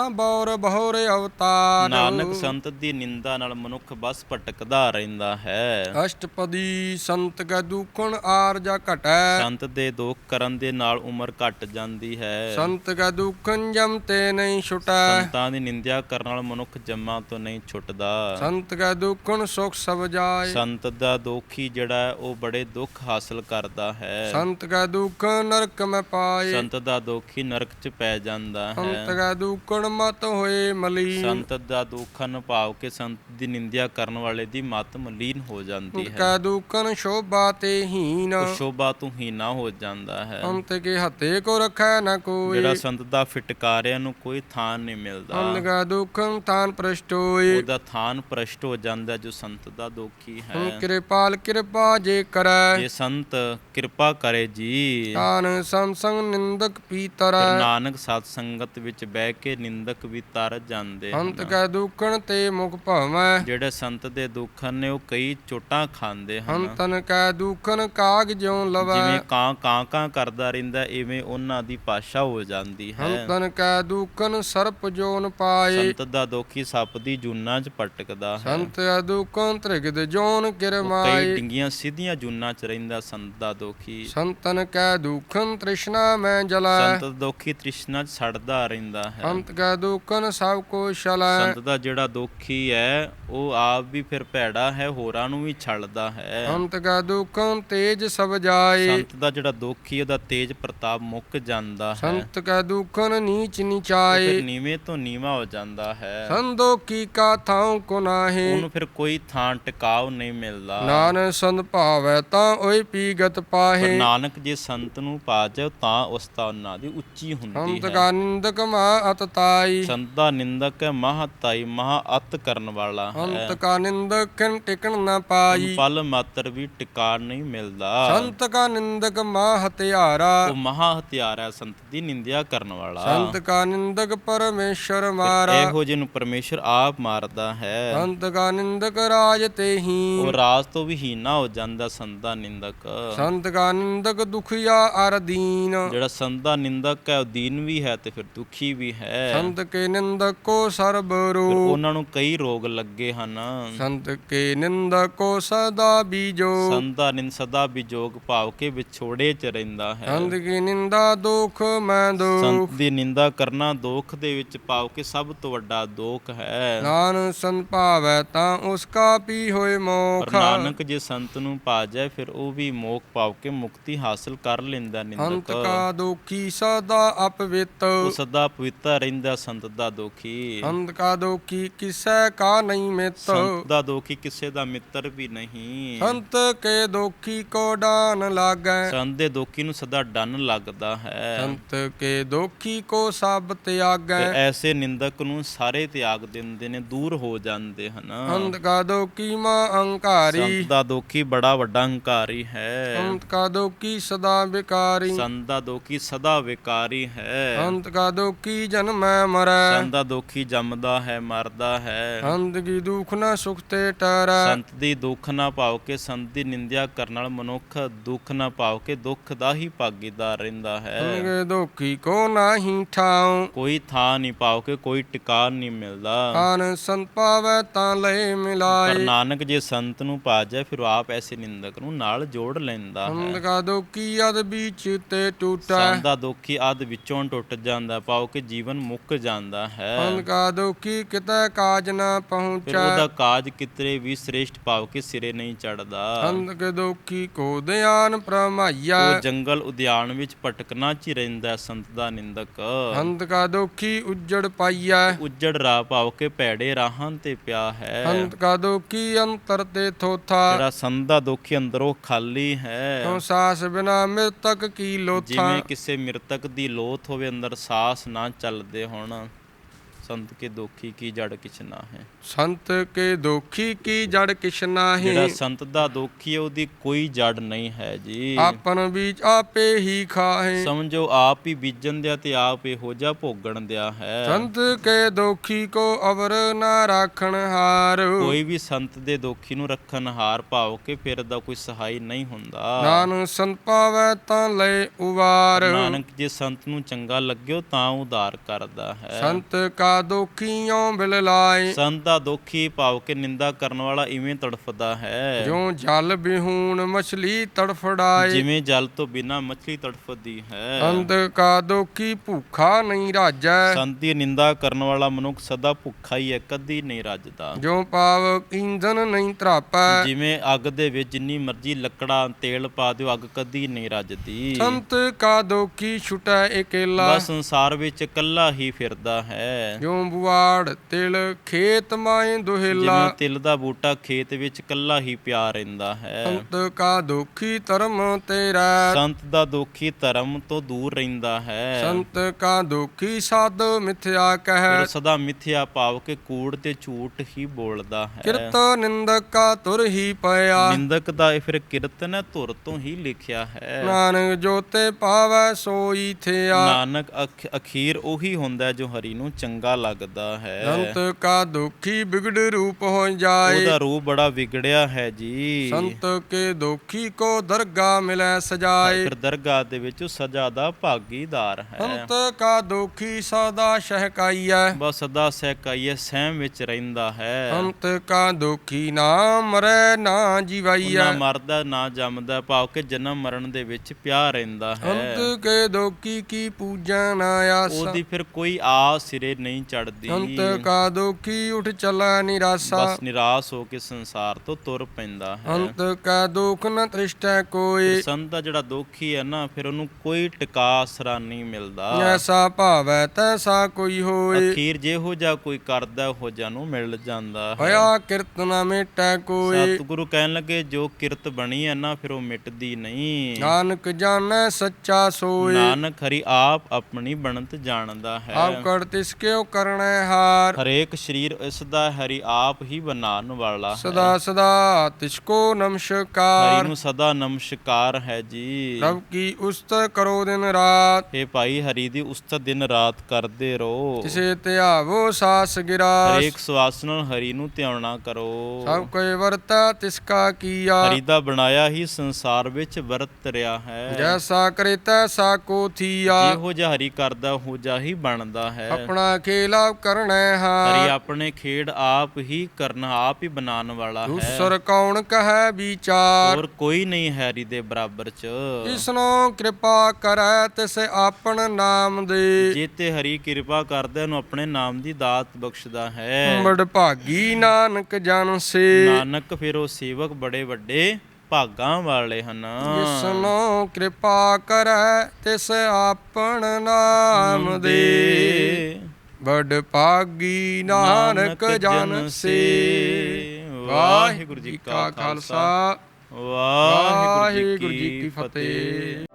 ਬੌਰ ਬਹੁਰ ਅਵਤਾਰ। ਨਾਨਕ ਸੰਤ ਦੀ ਨਿੰਦਾ ਨਾਲ ਮਨੁੱਖ ਬਸ ਭਟਕਦਾ ਰਹਿੰਦਾ ਹੈ। ਅਸ਼ਟਪਦੀ ਸੰਤ ਕੈ ਦੁਖਣ ਆਰਜਾ ਘਟੈ। ਸੰਤ ਦੇ ਦੋਖ ਕਰਨ ਦੇ ਨਾਲ ਉਮਰ ਘਟ ਜਾਂਦੀ ਹੈ। ਸੰਤ ਕੈ ਦੁਖਨ ਜਮ ਤੇ ਨਹੀਂ ਛੁਟੈ। ਸੰਤਾਂ ਦੀ ਨਿੰਦਿਆ ਕਰਨ ਨਾਲ ਮਨੁੱਖ ਜੰਮਾਂ ਤੋਂ ਨਹੀਂ ਛੁੱਟਦਾ। ਸੰਤ ਕੈ ਦੁਖਨ ਸੁਖ ਸਭ ਜਾਏ। ਸੰਤ ਦਾ ਦੋਖੀ ਜਿਹੜਾ ਹੈ, ਉਹ ਬੜੇ ਦੁੱਖ ਹਾਸਲ ਕਰਦਾ ਹੈ। ਸੰਤ ਕੈ ਦੁਖ ਨਰਕ ਮੈਂ ਪਾਏ। ਸੰਤ ਦਾ ਦੋਖੀ ਨਰਕ 'ਚ ਪੈ ਜਾਂਦਾ ਸੰਤ ਹੈ ਕੈ ਦੁਖਣ ਮਤ ਹੋਏ ਮਲੀ ਸੰਤ ਦਾ ਦੁੱਖਨ ਭਾਵ ਕੇ ਸੰਤ ਦੀ ਨਿੰਦਿਆ ਕਰਨ ਵਾਲੇ ਦੀ ਮਤ ਮਲੀਨ ਹੋ ਜਾਂਦੀ ਹੈ। ਕੈ ਦੁਖਨ ਸ਼ੋਭਾ ਤੇ ਹੀਨ। ਸ਼ੋਭਾ ਤੋਂ ਹੀਨਾ ਹੋ ਜਾਂਦਾ ਹੈ। ਅੰਤ ਕੇ ਹੱਥੇ ਕੋ ਰਖੈ ਨ ਕੋਈ। ਜਿਹੜਾ ਸੰਤ ਦਾ ਫਿਟਕਾਰਿਆਂ ਨੂੰ ਕੋਈ ਥਾਂ ਨਹੀਂ ਮਿਲਦਾ। ਅੰਤ ਕੈ ਦੁਖਨ ਤਾਨ ਪ੍ਰਸ਼ਟ ਹੋਏ। ਉਹਦਾ ਥਾਨ ਪ੍ਰਸ਼ਟ ਹੋ ਜਾਂਦਾ ਜੋ ਸੰਤ ਦਾ ਦੋਖੀ ਹੈ ਕਿਰਪਾਲ ਕਿਰਪਾ ਜੇ ਕਰੈ ਜੇ ਸੰਤ ਕਿਰਪਾ ਕਰੇ ਜੀ। ਤਾਨ ਸੰਸੰਗ ਨਿੰਦਕ ਫਿਰ ਪੀਤਰੈ ਨਾਨਕ ਸਤ ਸੰਗਤ ਵਿੱਚ ਬਹਿ ਕੇ ਨਿੰਦਕ ਵੀ ਤਰ ਜਾਂਦੇ ਅੰਤ ਹਨ ਕੈ ਦੁਖਨ ਤੇ ਮੁਖ ਭਵੈ। ਜਿਹੜੇ ਸੰਤ ਦੇ ਦੁੱਖਨ ਨੇ ਉਹ ਕਈ ਚੋਟਾਂ ਖਾਂਦੇ ਹਨ। ਅੰਤਨ ਕੈ ਦੁਖਨ ਕਾਗ ਜਿਉ ਲਵੈ। ਜਿਵੇਂ ਕਾਂ ਕਾਂ ਕਾਂ ਕਰਦਾ ਰਹਿੰਦਾ ਇਵੇਂ ਉਹਨਾਂ ਦੀ ਭਾਸ਼ਾ ਹੋ ਜਾਂਦੀ ਹੈ। ਅੰਤਨ ਕੈ ਦੁਖਨ ਸਰਪ ਜੋਨ ਪਾਏ। ਸੰਤ ਦਾ ਦੋਖੀ ਸੱਪ ਦੀ ਜੂਨਾਂ 'ਚ ਭਟਕਦਾ ਹੈ। ਸੰਤ ਕੈ ਦੁਖਨ ਤ੍ਰਿਗਦ ਜੋਨ ਉਹ ਕਈ ਕਿਰਮਾਏ। ਡਿੰਗੀਆਂ ਸਿੱਧੀਆਂ ਜੂਨਾਂ 'ਚ ਰਹਿੰਦਾ ਸੰਤ ਦਾ ਦੋਖੀ। ਸੰਤਨ ਕੈ ਦੁਖਨ ਤ੍ਰਿਸ਼ਨਾ ਮੈਂ ਜਲੈ। ਸੰਤ ਦੋਖੀ ਤ੍ਰਿਸ਼ਨਾ 'ਚ ਸੜਦਾ ਰਹਿੰਦਾ ਹੈ। ਅੰਤ ਕੈ ਦੁਖਨ ਸਭ ਕੋ ਸ਼ਲੈ ਸੰਤ ਦਾ ਜਿਹੜਾ ਦੋਖੀ ਹੈ ਉਹ ਆਪ ਵੀ ਫਿਰ ਭੈੜਾ ਹੈ ਹੋਰਾਂ ਨੂੰ ਵੀ ਛੱਡਦਾ ਹੈ। ਅੰਤ ਕੈ ਦੁਖਨ ਤੇਜ ਸਭ ਜਾਏ। ਸੰਤ ਦਾ ਜਿਹੜਾ ਦੋਖੀ ਉਹਦਾ ਤੇਜ ਪ੍ਰਤਾਪ ਮੁੱਕ ਜਾਂਦਾ ਹੈ। ਸੰਤ ਕੈ ਦੁਖਨ ਨੀਚ ਉਹ ਨਿਚਾਏ ਫਿਰ ਨੀਵੇਂ ਤੋਂ ਨੀਵਾ ਹੋ ਜਾਂਦਾ ਹੈ। ਸੰਦੋਖੀ ਕਾ ਥਾਉ ਕੋ ਨਾਹੀ। ਉਹਨੂੰ ਫਿਰ ਕੋਈ ਥਾਂ ਟਿਕਾਉ ਨਹੀਂ ਮਿਲਦਾ। ਨਾਨਕ ਸੰਤ ਭਾਵੈ ਤਾਂ ਓਏ ਪੀਗਤ ਪਾਹੇ। ਨਾਨਕ ਜੇ ਸੰਤ ਨੂੰ ਪਾ ਜਾਓ ਤਾਂ ਉਸ ਦਾ ਉਹਨਾਂ ਦੀ ਉੱਚੀ ਹੁੰਦੀ ਸੰਤ ਹੈ। ਕਾ ਨਿੰਦਕ ਮਾ ਅਤ ਤਾਈ। ਸੰਤ ਦਾ ਨਿੰਦਕ ਹੈ ਮਹਾਤਾਈ ਮਹਾ ਅਤ ਕਰਨ ਵਾਲਾ ਹੈ। ਸੰਤ ਕਾ ਨਿੰਦਕ ਟਿਕਣ ਨਾ ਪਾਈ। ਪਲ ਮਾਤਰ ਵੀ ਟਿਕਾ ਨਹੀਂ ਮਿਲਦਾ। ਸੰਤ ਕਾ ਨਿੰਦਕ ਮਾ ਹਤਿਆਰਾ। ਉਹ ਮਹਾ ਹਥਿਆਰ ਹੈ ਸੰਤ ਦੀ ਨਿੰਦਿਆ ਕਰਨ ਵਾਲਾ। ਸੰਤ ਕਾ ਨਿੰਦਕ ਪਰਮੇਸ਼ਰ ਮਾਰਾ। ਇਹੋ ਜਿਹੇ ਨੂੰ ਪਰਮੇਸ਼ਰ ਆਪ ਮਾਰਦਾ ਹੈ। ਸੰਤ ਕਾ ਨਿੰਦਕ ਰਾਜ ਤੇ ਹੀ ਉਹ ਰਾਜ ਤੋਂ ਵੀ ਹੀਨਾ ਹੋ ਜਾਂਦਾ ਸੰਤ ਦਾ ਨਿੰਦਕ। ਸੰਤ ਕਾ ਨਿੰਦਕ ਦੁਖੀਆ ਅਰ ਦੀਨ। ਜਿਹੜਾ ਸੰਤ ਦਾ ਨਿੰਦਕ ਹੈ ਉਹ ਦੀਨ ਵੀ ਹੈ ਤੇ ਫਿਰ ਦੁਖੀ ਵੀ ਹੈ। ਸੰਤ ਕੇ ਨਿੰਦਕ ਕੋ ਸਰਬ ਰੂਪ ਉਹਨਾਂ ਨੂੰ ਕਈ ਰੋਗ ਲੱਗੇ ਹਨ। ਸੰਤ ਕੇ ਨਿੰਦਕ ਕੋ ਸਦਾ ਬੀਜੋ। ਸੰਤ ਦਾ ਨਿੰਦ ਸਦਾ ਵਿਜੋਗ ਭਾਵ ਕੇ ਵਿਛੋੜੇ ਚ ਰਹਿੰਦਾ ਹੈ। ਸੰਤ ਕੀ ਨਿੰਦਾ ਦੁਖ ਮੈਂ ਦੁਖ। ਸੰਤ ਦੀ ਨਿੰਦਾ ਕਰਨਾ ਦੋਖ ਦੇ ਵਿੱਚ ਭਾਵ ਕੇ ਸਭ ਤੋਂ ਵੱਡਾ ਦੋਖ ਹੈ। ਨਾਨ ਸੰਤ ਭਾਵੈ ਤਾਂ ਉਸ ਕਾ ਪੀ ਹੋਏ ਮੋਖ। ਨਾਨਕ ਜੇ ਸੰਤ ਨੂੰ ਭਾਜੈ ਜਾਏ ਫਿਰ ਉਹ ਵੀ ਮੋਖ ਪਾਉ ਕੇ ਮੁਕਤੀ ਹਾਸਲ ਕਰ ਲੈਂਦਾ ਅੰਤ ਨਿੰਦਕ ਕਾ ਦੋਖੀ ਸਦਾ ਅਪਵਿੱਤ। ਉਹ ਸਦਾ ਪਵਿੱਤਰ ਰਹਿੰਦਾ ਸੰਤ ਦਾ ਦੋਖੀ। ਅੰਤ ਕਾ ਦੋਖੀ ਕਿਸੈ ਕਾ ਨਹੀਂ ਮਿੱਤ। ਸੰਤ ਦਾ ਦੋਖੀ ਕਿਸੇ ਦਾ ਮਿੱਤਰ ਵੀ ਨਹੀਂ। ਸੰਤ ਕੇ ਦੋਖੀ ਕੋ ਡਾਨ ਲਾਗੈ। ਸੰਤ ਦੇ ਦੋਖੀ ਨੂੰ ਸਦਾ ਡੰਨ ਲੱਗਦਾ ਹੈ। ਸੰਤ ਕੇ ਦੋਖੀ ਕੋ ਸਭ ਤੇ ਤਿਆਗੈ ਐਸੇ ਨਿੰਦਕ ਨੂੰ ਸਾਰੇ ਤਿਆਗ ਦਿੰਦੇ ਨੇ ਦੂਰ ਹੋ ਜਾਂਦੇ ਹਨ। ਅੰਤ ਕਾ ਦੋਖੀ ਮਾ ਅਹੰਕਾਰੀ ਸੰਤ ਦਾ ਦੋਖੀ ਬੜਾ ਵੱਡਾ ਹੰਕਾਰੀ ਹੈ। ਅੰਤ ਕਾ ਦੋਖੀ ਸਦਾ ਵਿਕਾਰੀ। ਸੰਤ ਦਾ ਦੋਖੀ ਸਦਾ ਵਿਕਾਰੀ ਹੈ। ਅੰਤ ਕਾ ਦੋਖੀ ਜਨਮੈ ਮਰੈ। ਸੰਤ ਦਾ ਦੋਖੀ ਜੰਮਦਾ ਹੈ ਮਰਦਾ ਹੈ। ਅੰਤ ਕੀ ਦੁਖ ਨ ਸੁਖ ਤੇ ਟਰੈ। ਸੰਤ ਦੀ ਦੁੱਖ ਨਾ ਪਾਓ ਕੇ ਸੰਤ ਦੀ ਨਿੰਦਿਆ ਕਰਨ ਨਾਲ ਮਨੁੱਖ ਦੁੱਖ ਨਾ ਪਾਓ ਕੇ ਦੁੱਖ ਦਾ ਹੀ ਭਾਗੀਦਾਰ ਰਹਿੰਦਾ ਹੈ। ਅੰਗੇ ਦੋਖੀ ਕੋ ਨਾਹੀ ਠਾਉ। ਕੋਈ ਥਾਂ ਨਹੀਂ ਪਾਓ ਕੇ ਕੋਈ ਟਿਕਾ ਨਹੀਂ ਮਿਲਦਾ। ਆਨ ਸੰਤ ਪਾਵੈ ਤਾਂ ਲੈ ਪਰ ਮਿਲਾਏ ਨਾਨਕ ਜੇ ਸੰਤ ਨੂੰ ਪਾ ਜਾਏ ਫਿਰ ਉਹ ਆਪ ਐਸੇ ਨਿੰਦਕ ਨੂੰ ਨਾਲ ਜੋੜ ਲੈਂਦਾ ਹੈ। ਅੰਤ ਕਾ ਦੋਖੀ ਅਦ ਵਿੱਚ ਤੇ ਟੂਟੈ ਸੰਤ ਦਾ ਦੋਖੀ ਆਦ ਵਿੱਚੋਂ ਟੁੱਟ ਜਾਂਦਾ ਪਾਓ ਕਿ ਜੀਵਨ ਮੁੱਕ ਜਾਂਦਾ ਹੈ। ਕਾ ਦੋਖੀ ਕਿਤੈ ਕਾਜ ਨ ਪਹੁੰਚੈ ਉਹਦਾ ਕਾਜ ਕਿਤਰੇ ਵੀ ਸ੍ਰੇਸ਼ਟ ਪਾਓ ਕਿ ਸਿਰੇ ਨਹੀਂ ਚੜਦਾ ਅੰਤ ਕੇ ਦੋਖੀ ਕੋ ਧਿਆਨ ਪ੍ਰਮਾਈਆ ਉਹ ਜੰਗਲ ਉਦਿਆਨ ਵਿੱਚ ਭਟਕਣਾ ਚ ਰਹਿੰਦਾ ਸੰਤ ਦਾ ਨਿੰਦਕ। ਅੰਤ ਕਾ ਦੋਖੀ ਉੱਜੜ ਪਾਈਐ ਉੱਜੜ ਰਾਹ ਪਾਓ ਕੇ ਭੈੜੇ ਰਾਹਾਂ ਤੇ ਪਿਆ ਹੈ। ਅੰਤ ਕਾ ਦੋਖੀ ਅੰਤਰ ਤੇ ਥੋਥਾ। ਜਿਹੜਾ ਸੰਤ ਦਾ ਦੋਖੀ ਅੰਦਰੋਂ ਖਾਲੀ ਹੈ। ਕਿਉ ਸਾਸ ਬਿਨਾ ਮਿਰਤਕ ਕੀ ਲੋਥਾ? ਜਿਵੇਂ ਕਿਸੇ ਮ੍ਰਿਤਕ ਦੀ ਲੋਥ ਹੋਵੇ ਅੰਦਰ ਸਾਹ ਨਾ ਚੱਲਦੇ ਹੋਣ। ਸੰਤ ਕੇ ਦੋਖੀ ਕੀ ਜੜ ਕਿਛ ਨਾ ਹੈ ਸੰਤ ਕੇ ਦੋਖੀ ਕੀ ਜੜ ਕਿਛ ਜਿਹੜਾ ਨਾਹੀ ਸੰਤ ਦਾ ਦੋਖੀ ਹੈ ਉਹਦੀ ਕੋਈ ਜੜ ਨਹੀਂ ਹੈ ਜੀ। ਆਪਨ ਬੀਜ ਆਪੇ ਹੀ ਖਾਹੇ। ਸਮਝੋ ਆਪ ਹੀ ਬੀਜਣ ਦਿਆ ਤੇ ਆਪ ਇਹੋ ਜਿਹਾ ਭੋਗਣ ਦਿਆ ਹੈ। ਸੰਤ ਕੇ ਦੋਖੀ ਕੋ ਅਵਰ ਨਾ ਰਾਖਣ ਹਾਰ। ਕੋਈ ਵੀ ਸੰਤ ਦੇ ਦੋਖੀ ਨੂੰ ਰੱਖਣ ਹਾਰ ਭਾਵ ਕੇ ਫਿਰ ਦਾ ਕੋਈ ਸਹਾਈ ਨਹੀਂ ਹੁੰਦਾ। ਨਾਨਕ ਸੰਤ ਪਾਵੈ ਤਾਂ ਲੈ ਉਵਾਰ। ਨਾਨਕ ਜੇ ਸੰਤ ਨੂੰ ਚੰਗਾ ਲੱਗਿਓ ਤਾਂ ਉਧਾਰ ਕਰਦਾ ਹੈ। ਸੰਤ ਕਾ ਦੋਖੀਓ ਬਿਲ ਲਾਏ। ਸੰਤ ਦੋਖੀ ਭਾਵ ਕੇ ਨਿੰਦਾ ਕਰਨ ਵਾਲਾ ਇਵੇਂ ਤੜਫਦਾ ਹੈ। ਜੋ ਜਲ ਬਿਹੂਣ ਮਛਲੀ ਤੜਫੜਾਏ। ਜਿਵੇਂ ਜਲ ਤੋਂ ਬਿਨਾ ਮੱਛਲੀ ਤੜਫਦੀ ਹੈ। ਅੰਤ ਕਾ ਦੋਖੀ ਭੁੱਖਾ ਨਹੀਂ ਰਾਜੈ। ਸੰਤ ਨਿੰਦਾ ਕਰਨ ਵਾਲਾ ਮਨੁੱਖ ਸਦਾ ਭੁੱਖਾ ਹੀ ਹੈ ਕਦੀ ਨਹੀਂ ਰੱਜਦਾ। ਜੋ ਪਾਵ ਇੰਧਨ ਨਹੀਂ ਧਰਾਪੈ। ਜਿਵੇਂ ਅੱਗ ਦੇ ਵਿੱਚ ਜਿੰਨੀ ਮਰਜ਼ੀ ਲੱਕੜਾ ਤੇਲ ਪਾ ਦਿਓ ਅੱਗ ਕਦੀ ਨਹੀਂ ਰੱਜਦੀ। ਸੰਤ ਕਾ ਦੋਖੀ ਛੁਟੈ ਇਕੇਲਾ। ਬਸ ਸੰਸਾਰ ਵਿੱਚ ਇਕੱਲਾ ਹੀ ਫਿਰਦਾ ਹੈ। ਜੋ ਬੁਆੜ ਤਿਲ ਖੇਤ ਮਾਏ ਦੁਹੇਲਾ। ਜਿਵੇਂ ਤਿਲ ਦਾ ਬੂਟਾ ਖੇਤ ਵਿੱਚ ਇਕੱਲਾ ਹੀ ਪਿਆ ਰਹਿੰਦਾ ਹੈ। ਸੰਤ ਕਾ ਦੋਖੀ ਧਰਮ ਤੇਰਾ। ਸੰਤ ਦਾ ਦੋਖੀ ਧਰਮ ਤੋਂ ਦੂਰ ਰਹਿੰਦਾ ਹੈ। ਸੰਤ ਕਾ ਦੋਖੀ ਸਾਧ ਮਿਥਿਆ ਕਹਿ। ਫਿਰ ਸਦਾ ਮਿਥਿਆ ਭਾਵ ਕੇ ਕੂੜ ਤੇ ਝੂਠ ਹੀ ਬੋਲਦਾ ਹੈ। ਕਿਰਤ ਨਿੰਦਕ ਕਾ ਤੁਰ ਹੀ ਪਿਆ। ਨਿੰਦਕ ਦਾ ਇਹ ਫਿਰ ਕੀਰਤਨ ਹੈ ਧੁਰ ਤੋਂ ਹੀ ਲਿਖਿਆ ਹੈ। ਨਾਨਕ ਜੋ ਤੇ ਪਾਵੈ ਸੋਈ ਥਿਆ। ਨਾਨਕ ਅਖ- ਅਖੀਰ ਉਹੀ ਹੁੰਦਾ ਹੈ ਜੋ ਹਰੀ ਨੂੰ ਚੰਗਾ ਲੱਗਦਾ ਹੈ। ਸੰਤ ਕਾ ਦੋਖੀ ਬਿਗੜ ਰੂਪ ਹੋ ਜਾਏ। ਉਹਦਾ ਰੂਪ ਬੜਾ ਵਿਗੜਿਆ ਹੈ ਜੀ। ਸੰਤ ਕੇ ਦੋਖੀ ਕੋ ਦਰਗਾ ਮਿਲੈ ਸਜਾਏ। ਫਿਰ ਦਰਗਾਹ ਦੇ ਵਿੱਚ ਉਹ ਸਜ਼ਾ ਦਾ ਭਾਗੀਦਾਰ ਹੈ। ਸੰਤ ਕਾ ਦੋਖੀ ਸਦਾ ਸ਼ਹਿਕਾਈਐ। ਬਸ ਸਦਾ ਸਹਿਕਾਈਏ ਸਹਿਮ ਵਿੱਚ ਰਹਿੰਦਾ ਹੈ। ਸੰਤ ਕਾ ਦੋਖੀ ਨਾ ਮਰੈ ਨਾ ਨਾ ਜੀਵਾਈਐ ਮਰਦਾ ਨਾ ਜੰਮਦਾ ਭਾਵ ਕਿ ਜਨਮ ਮਰਨ ਦੇ ਵਿੱਚ ਪਿਆ ਰਹਿੰਦਾ ਹੈ। ਸੰਤ ਕੇ ਦੋਖੀ ਕੀ ਪੂਜਨ ਆਸ। ਉਹਦੀ ਫਿਰ ਕੋਈ ਆ ਸਿਰੇ ਨਹੀਂ ਚੜਦੀ ਸੰਤ ਕਾ ਦੋਖੀ ਉਠ ਚਲਾ ਨਿਰਾਸਾ? ਬਸ ਨਿਰਾਸ਼ ਹੋ ਕੇ ਸੰਸਾਰ ਤੋਂ ਤੁਰ ਪੈਂਦਾ ਹੈ। ਅੰਤ ਕਾ ਦੁਖ ਨ ਤ੍ਰਿਸ਼ਟੈ ਕੋਈ ਸੰਤ ਦਾ ਜਿਹੜਾ ਦੋਖੀ ਹੈ ਨਾ ਫਿਰ ਉਹਨੂੰ ਕੋਈ ਟਿਕਾ ਆਸਰਾ ਨਹੀਂ ਮਿਲਦਾ। ਐਸਾ ਭਾਵੈ ਤੈਸਾ ਕੋਈ ਹੋਏ। ਅਖੀਰ ਜਿਹੋ ਜਿਹਾ ਕੋਈ ਕਰਦਾ ਉਹ ਜਿਹਾ ਨੂੰ ਮਿਲ ਜਾਂਦਾ ਹੈ। ਭਇਆ ਕਿਰਤ ਨ ਮਿਟੈ ਕੋਈ ਸਤਿਗੁਰੂ ਕਹਿਣ ਲੱਗੇ ਜੋ ਕਿਰਤ ਬਣੀ ਹੈ ਨਾ ਫਿਰ ਉਹ ਮਿਟਦੀ ਨਹੀਂ। ਨਾਨਕ ਜਾਣੈ ਸੱਚਾ ਸੋਏ। ਨਾਨਕ ਹਰੀ ਆਪ ਆਪਣੀ ਬਣਤ ਜਾਣਦਾ ਹੈ। ਆਪ ਕਰ ਤਿਸ ਕਿਉ ਕਰਣੈ ਹਾਰ। ਹਰੇਕ ਸਰੀਰ ਇਸ ਦਾ ਹਰੀ ਆਪ ਹੀ ਬਣਾਉਣ ਵਾਲਾ ਹੈ। ਸਦਾ ਸਦਾ ਤਿਸ ਕੋ ਹਰੀ ਨਮਸਕਾਰ ਨੂੰ ਸਦਾ ਨਮਸਕਾਰ ਹੈ ਜੀ। ਪ੍ਰਭ ਕੀ ਉਸਤ ਕਰੋ ਦਿਨ ਰਾਤ। ਇਹ ਭਾਈ ਹਰੀ ਦੀ ਉਸਤਤ ਦਿਨ ਰਾਤ ਕਰਦੇ ਰਹੋ। ਕਿਸੇ ਧਿਆਵੋ ਸਾਸ ਗਿਰਾਸ। ਹਰੇਕ ਸਵਾਸ ਨਾਲ ਹਰੀ ਨੂੰ ਧਿਆਉਣਾ ਕਰੋ। ਸਭ ਕੋਈ ਵਰਤਾ ਤਿਸ ਕਾ ਕੀਆ। ਹਰੀ ਦਾ ਬਣਾਇਆ ਹੀ ਸੰਸਾਰ ਵਿੱਚ ਵਰਤ ਰਿਹਾ ਹੈ। ਜੈਸਾ ਕਰੇ ਤੈਸਾ ਕੋ ਥੀਆ। ਜਿਹੋ ਜਿਹਾ ਹਰੀ ਕਰਦਾ ਹੋ ਜਾ ਹੀ ਬਣਦਾ ਹੈ। ਆਪਣਾ ਖੇਲਾ ਕਰਣੈ ਹਰੀ ਹਾਰ ਆਪਣੇ ਖੇਡ ਆਪ ਹੀ ਕਰਨਾ ਆਪ ਹੀ ਬਣਾਉਣ ਵਾਲਾ ਹੈ। ਦੂਸਰ ਕੌਣ ਕਹੈ ਵਿਚਾਰ? ਹੋਰ ਕੋਈ ਨਹੀਂ ਹੈ ਹਰੀ ਦੇ ਬਰਾਬਰ ਚ। ਇਸਨੋ ਕਿਰਪਾ ਕਰੈ ਤਿਸ ਆਪਣ ਨਾਮ ਦੇ। ਜੇ ਤੇ ਹਰੀ ਕਿਰਪਾ ਕਰਦਾ ਉਹਨੂੰ ਆਪਣੇ ਨਾਮ ਦੀ ਦਾਤ ਬਖਸ਼ਦਾ ਹੈ। ਬੜ ਭਾਗੀ ਨਾਨਕ ਜਨ ਸੇ। ਨਾਨਕ ਫਿਰ ਉਹ ਸੇਵਕ ਬੜੇ ਵੱਡੇ ਭਾਗਾਂ ਵਾਲੇ ਹਨ। ਜਿਸਨੂੰ ਕਿਰਪਾ ਕਰੈ ਤਿਸ ਆਪਣ ਨਾਮ ਦੇ। ਵਡ ਪਾਗੀ ਨਾਨਕ ਜਨ ਸੇ। ਵਾਹਿਗੁਰੂ ਜੀ ਕਾ ਖਾਲਸਾ। ਵਾਹਿਗੁਰੂ ਜੀ ਕੀ ਫਤਿਹ।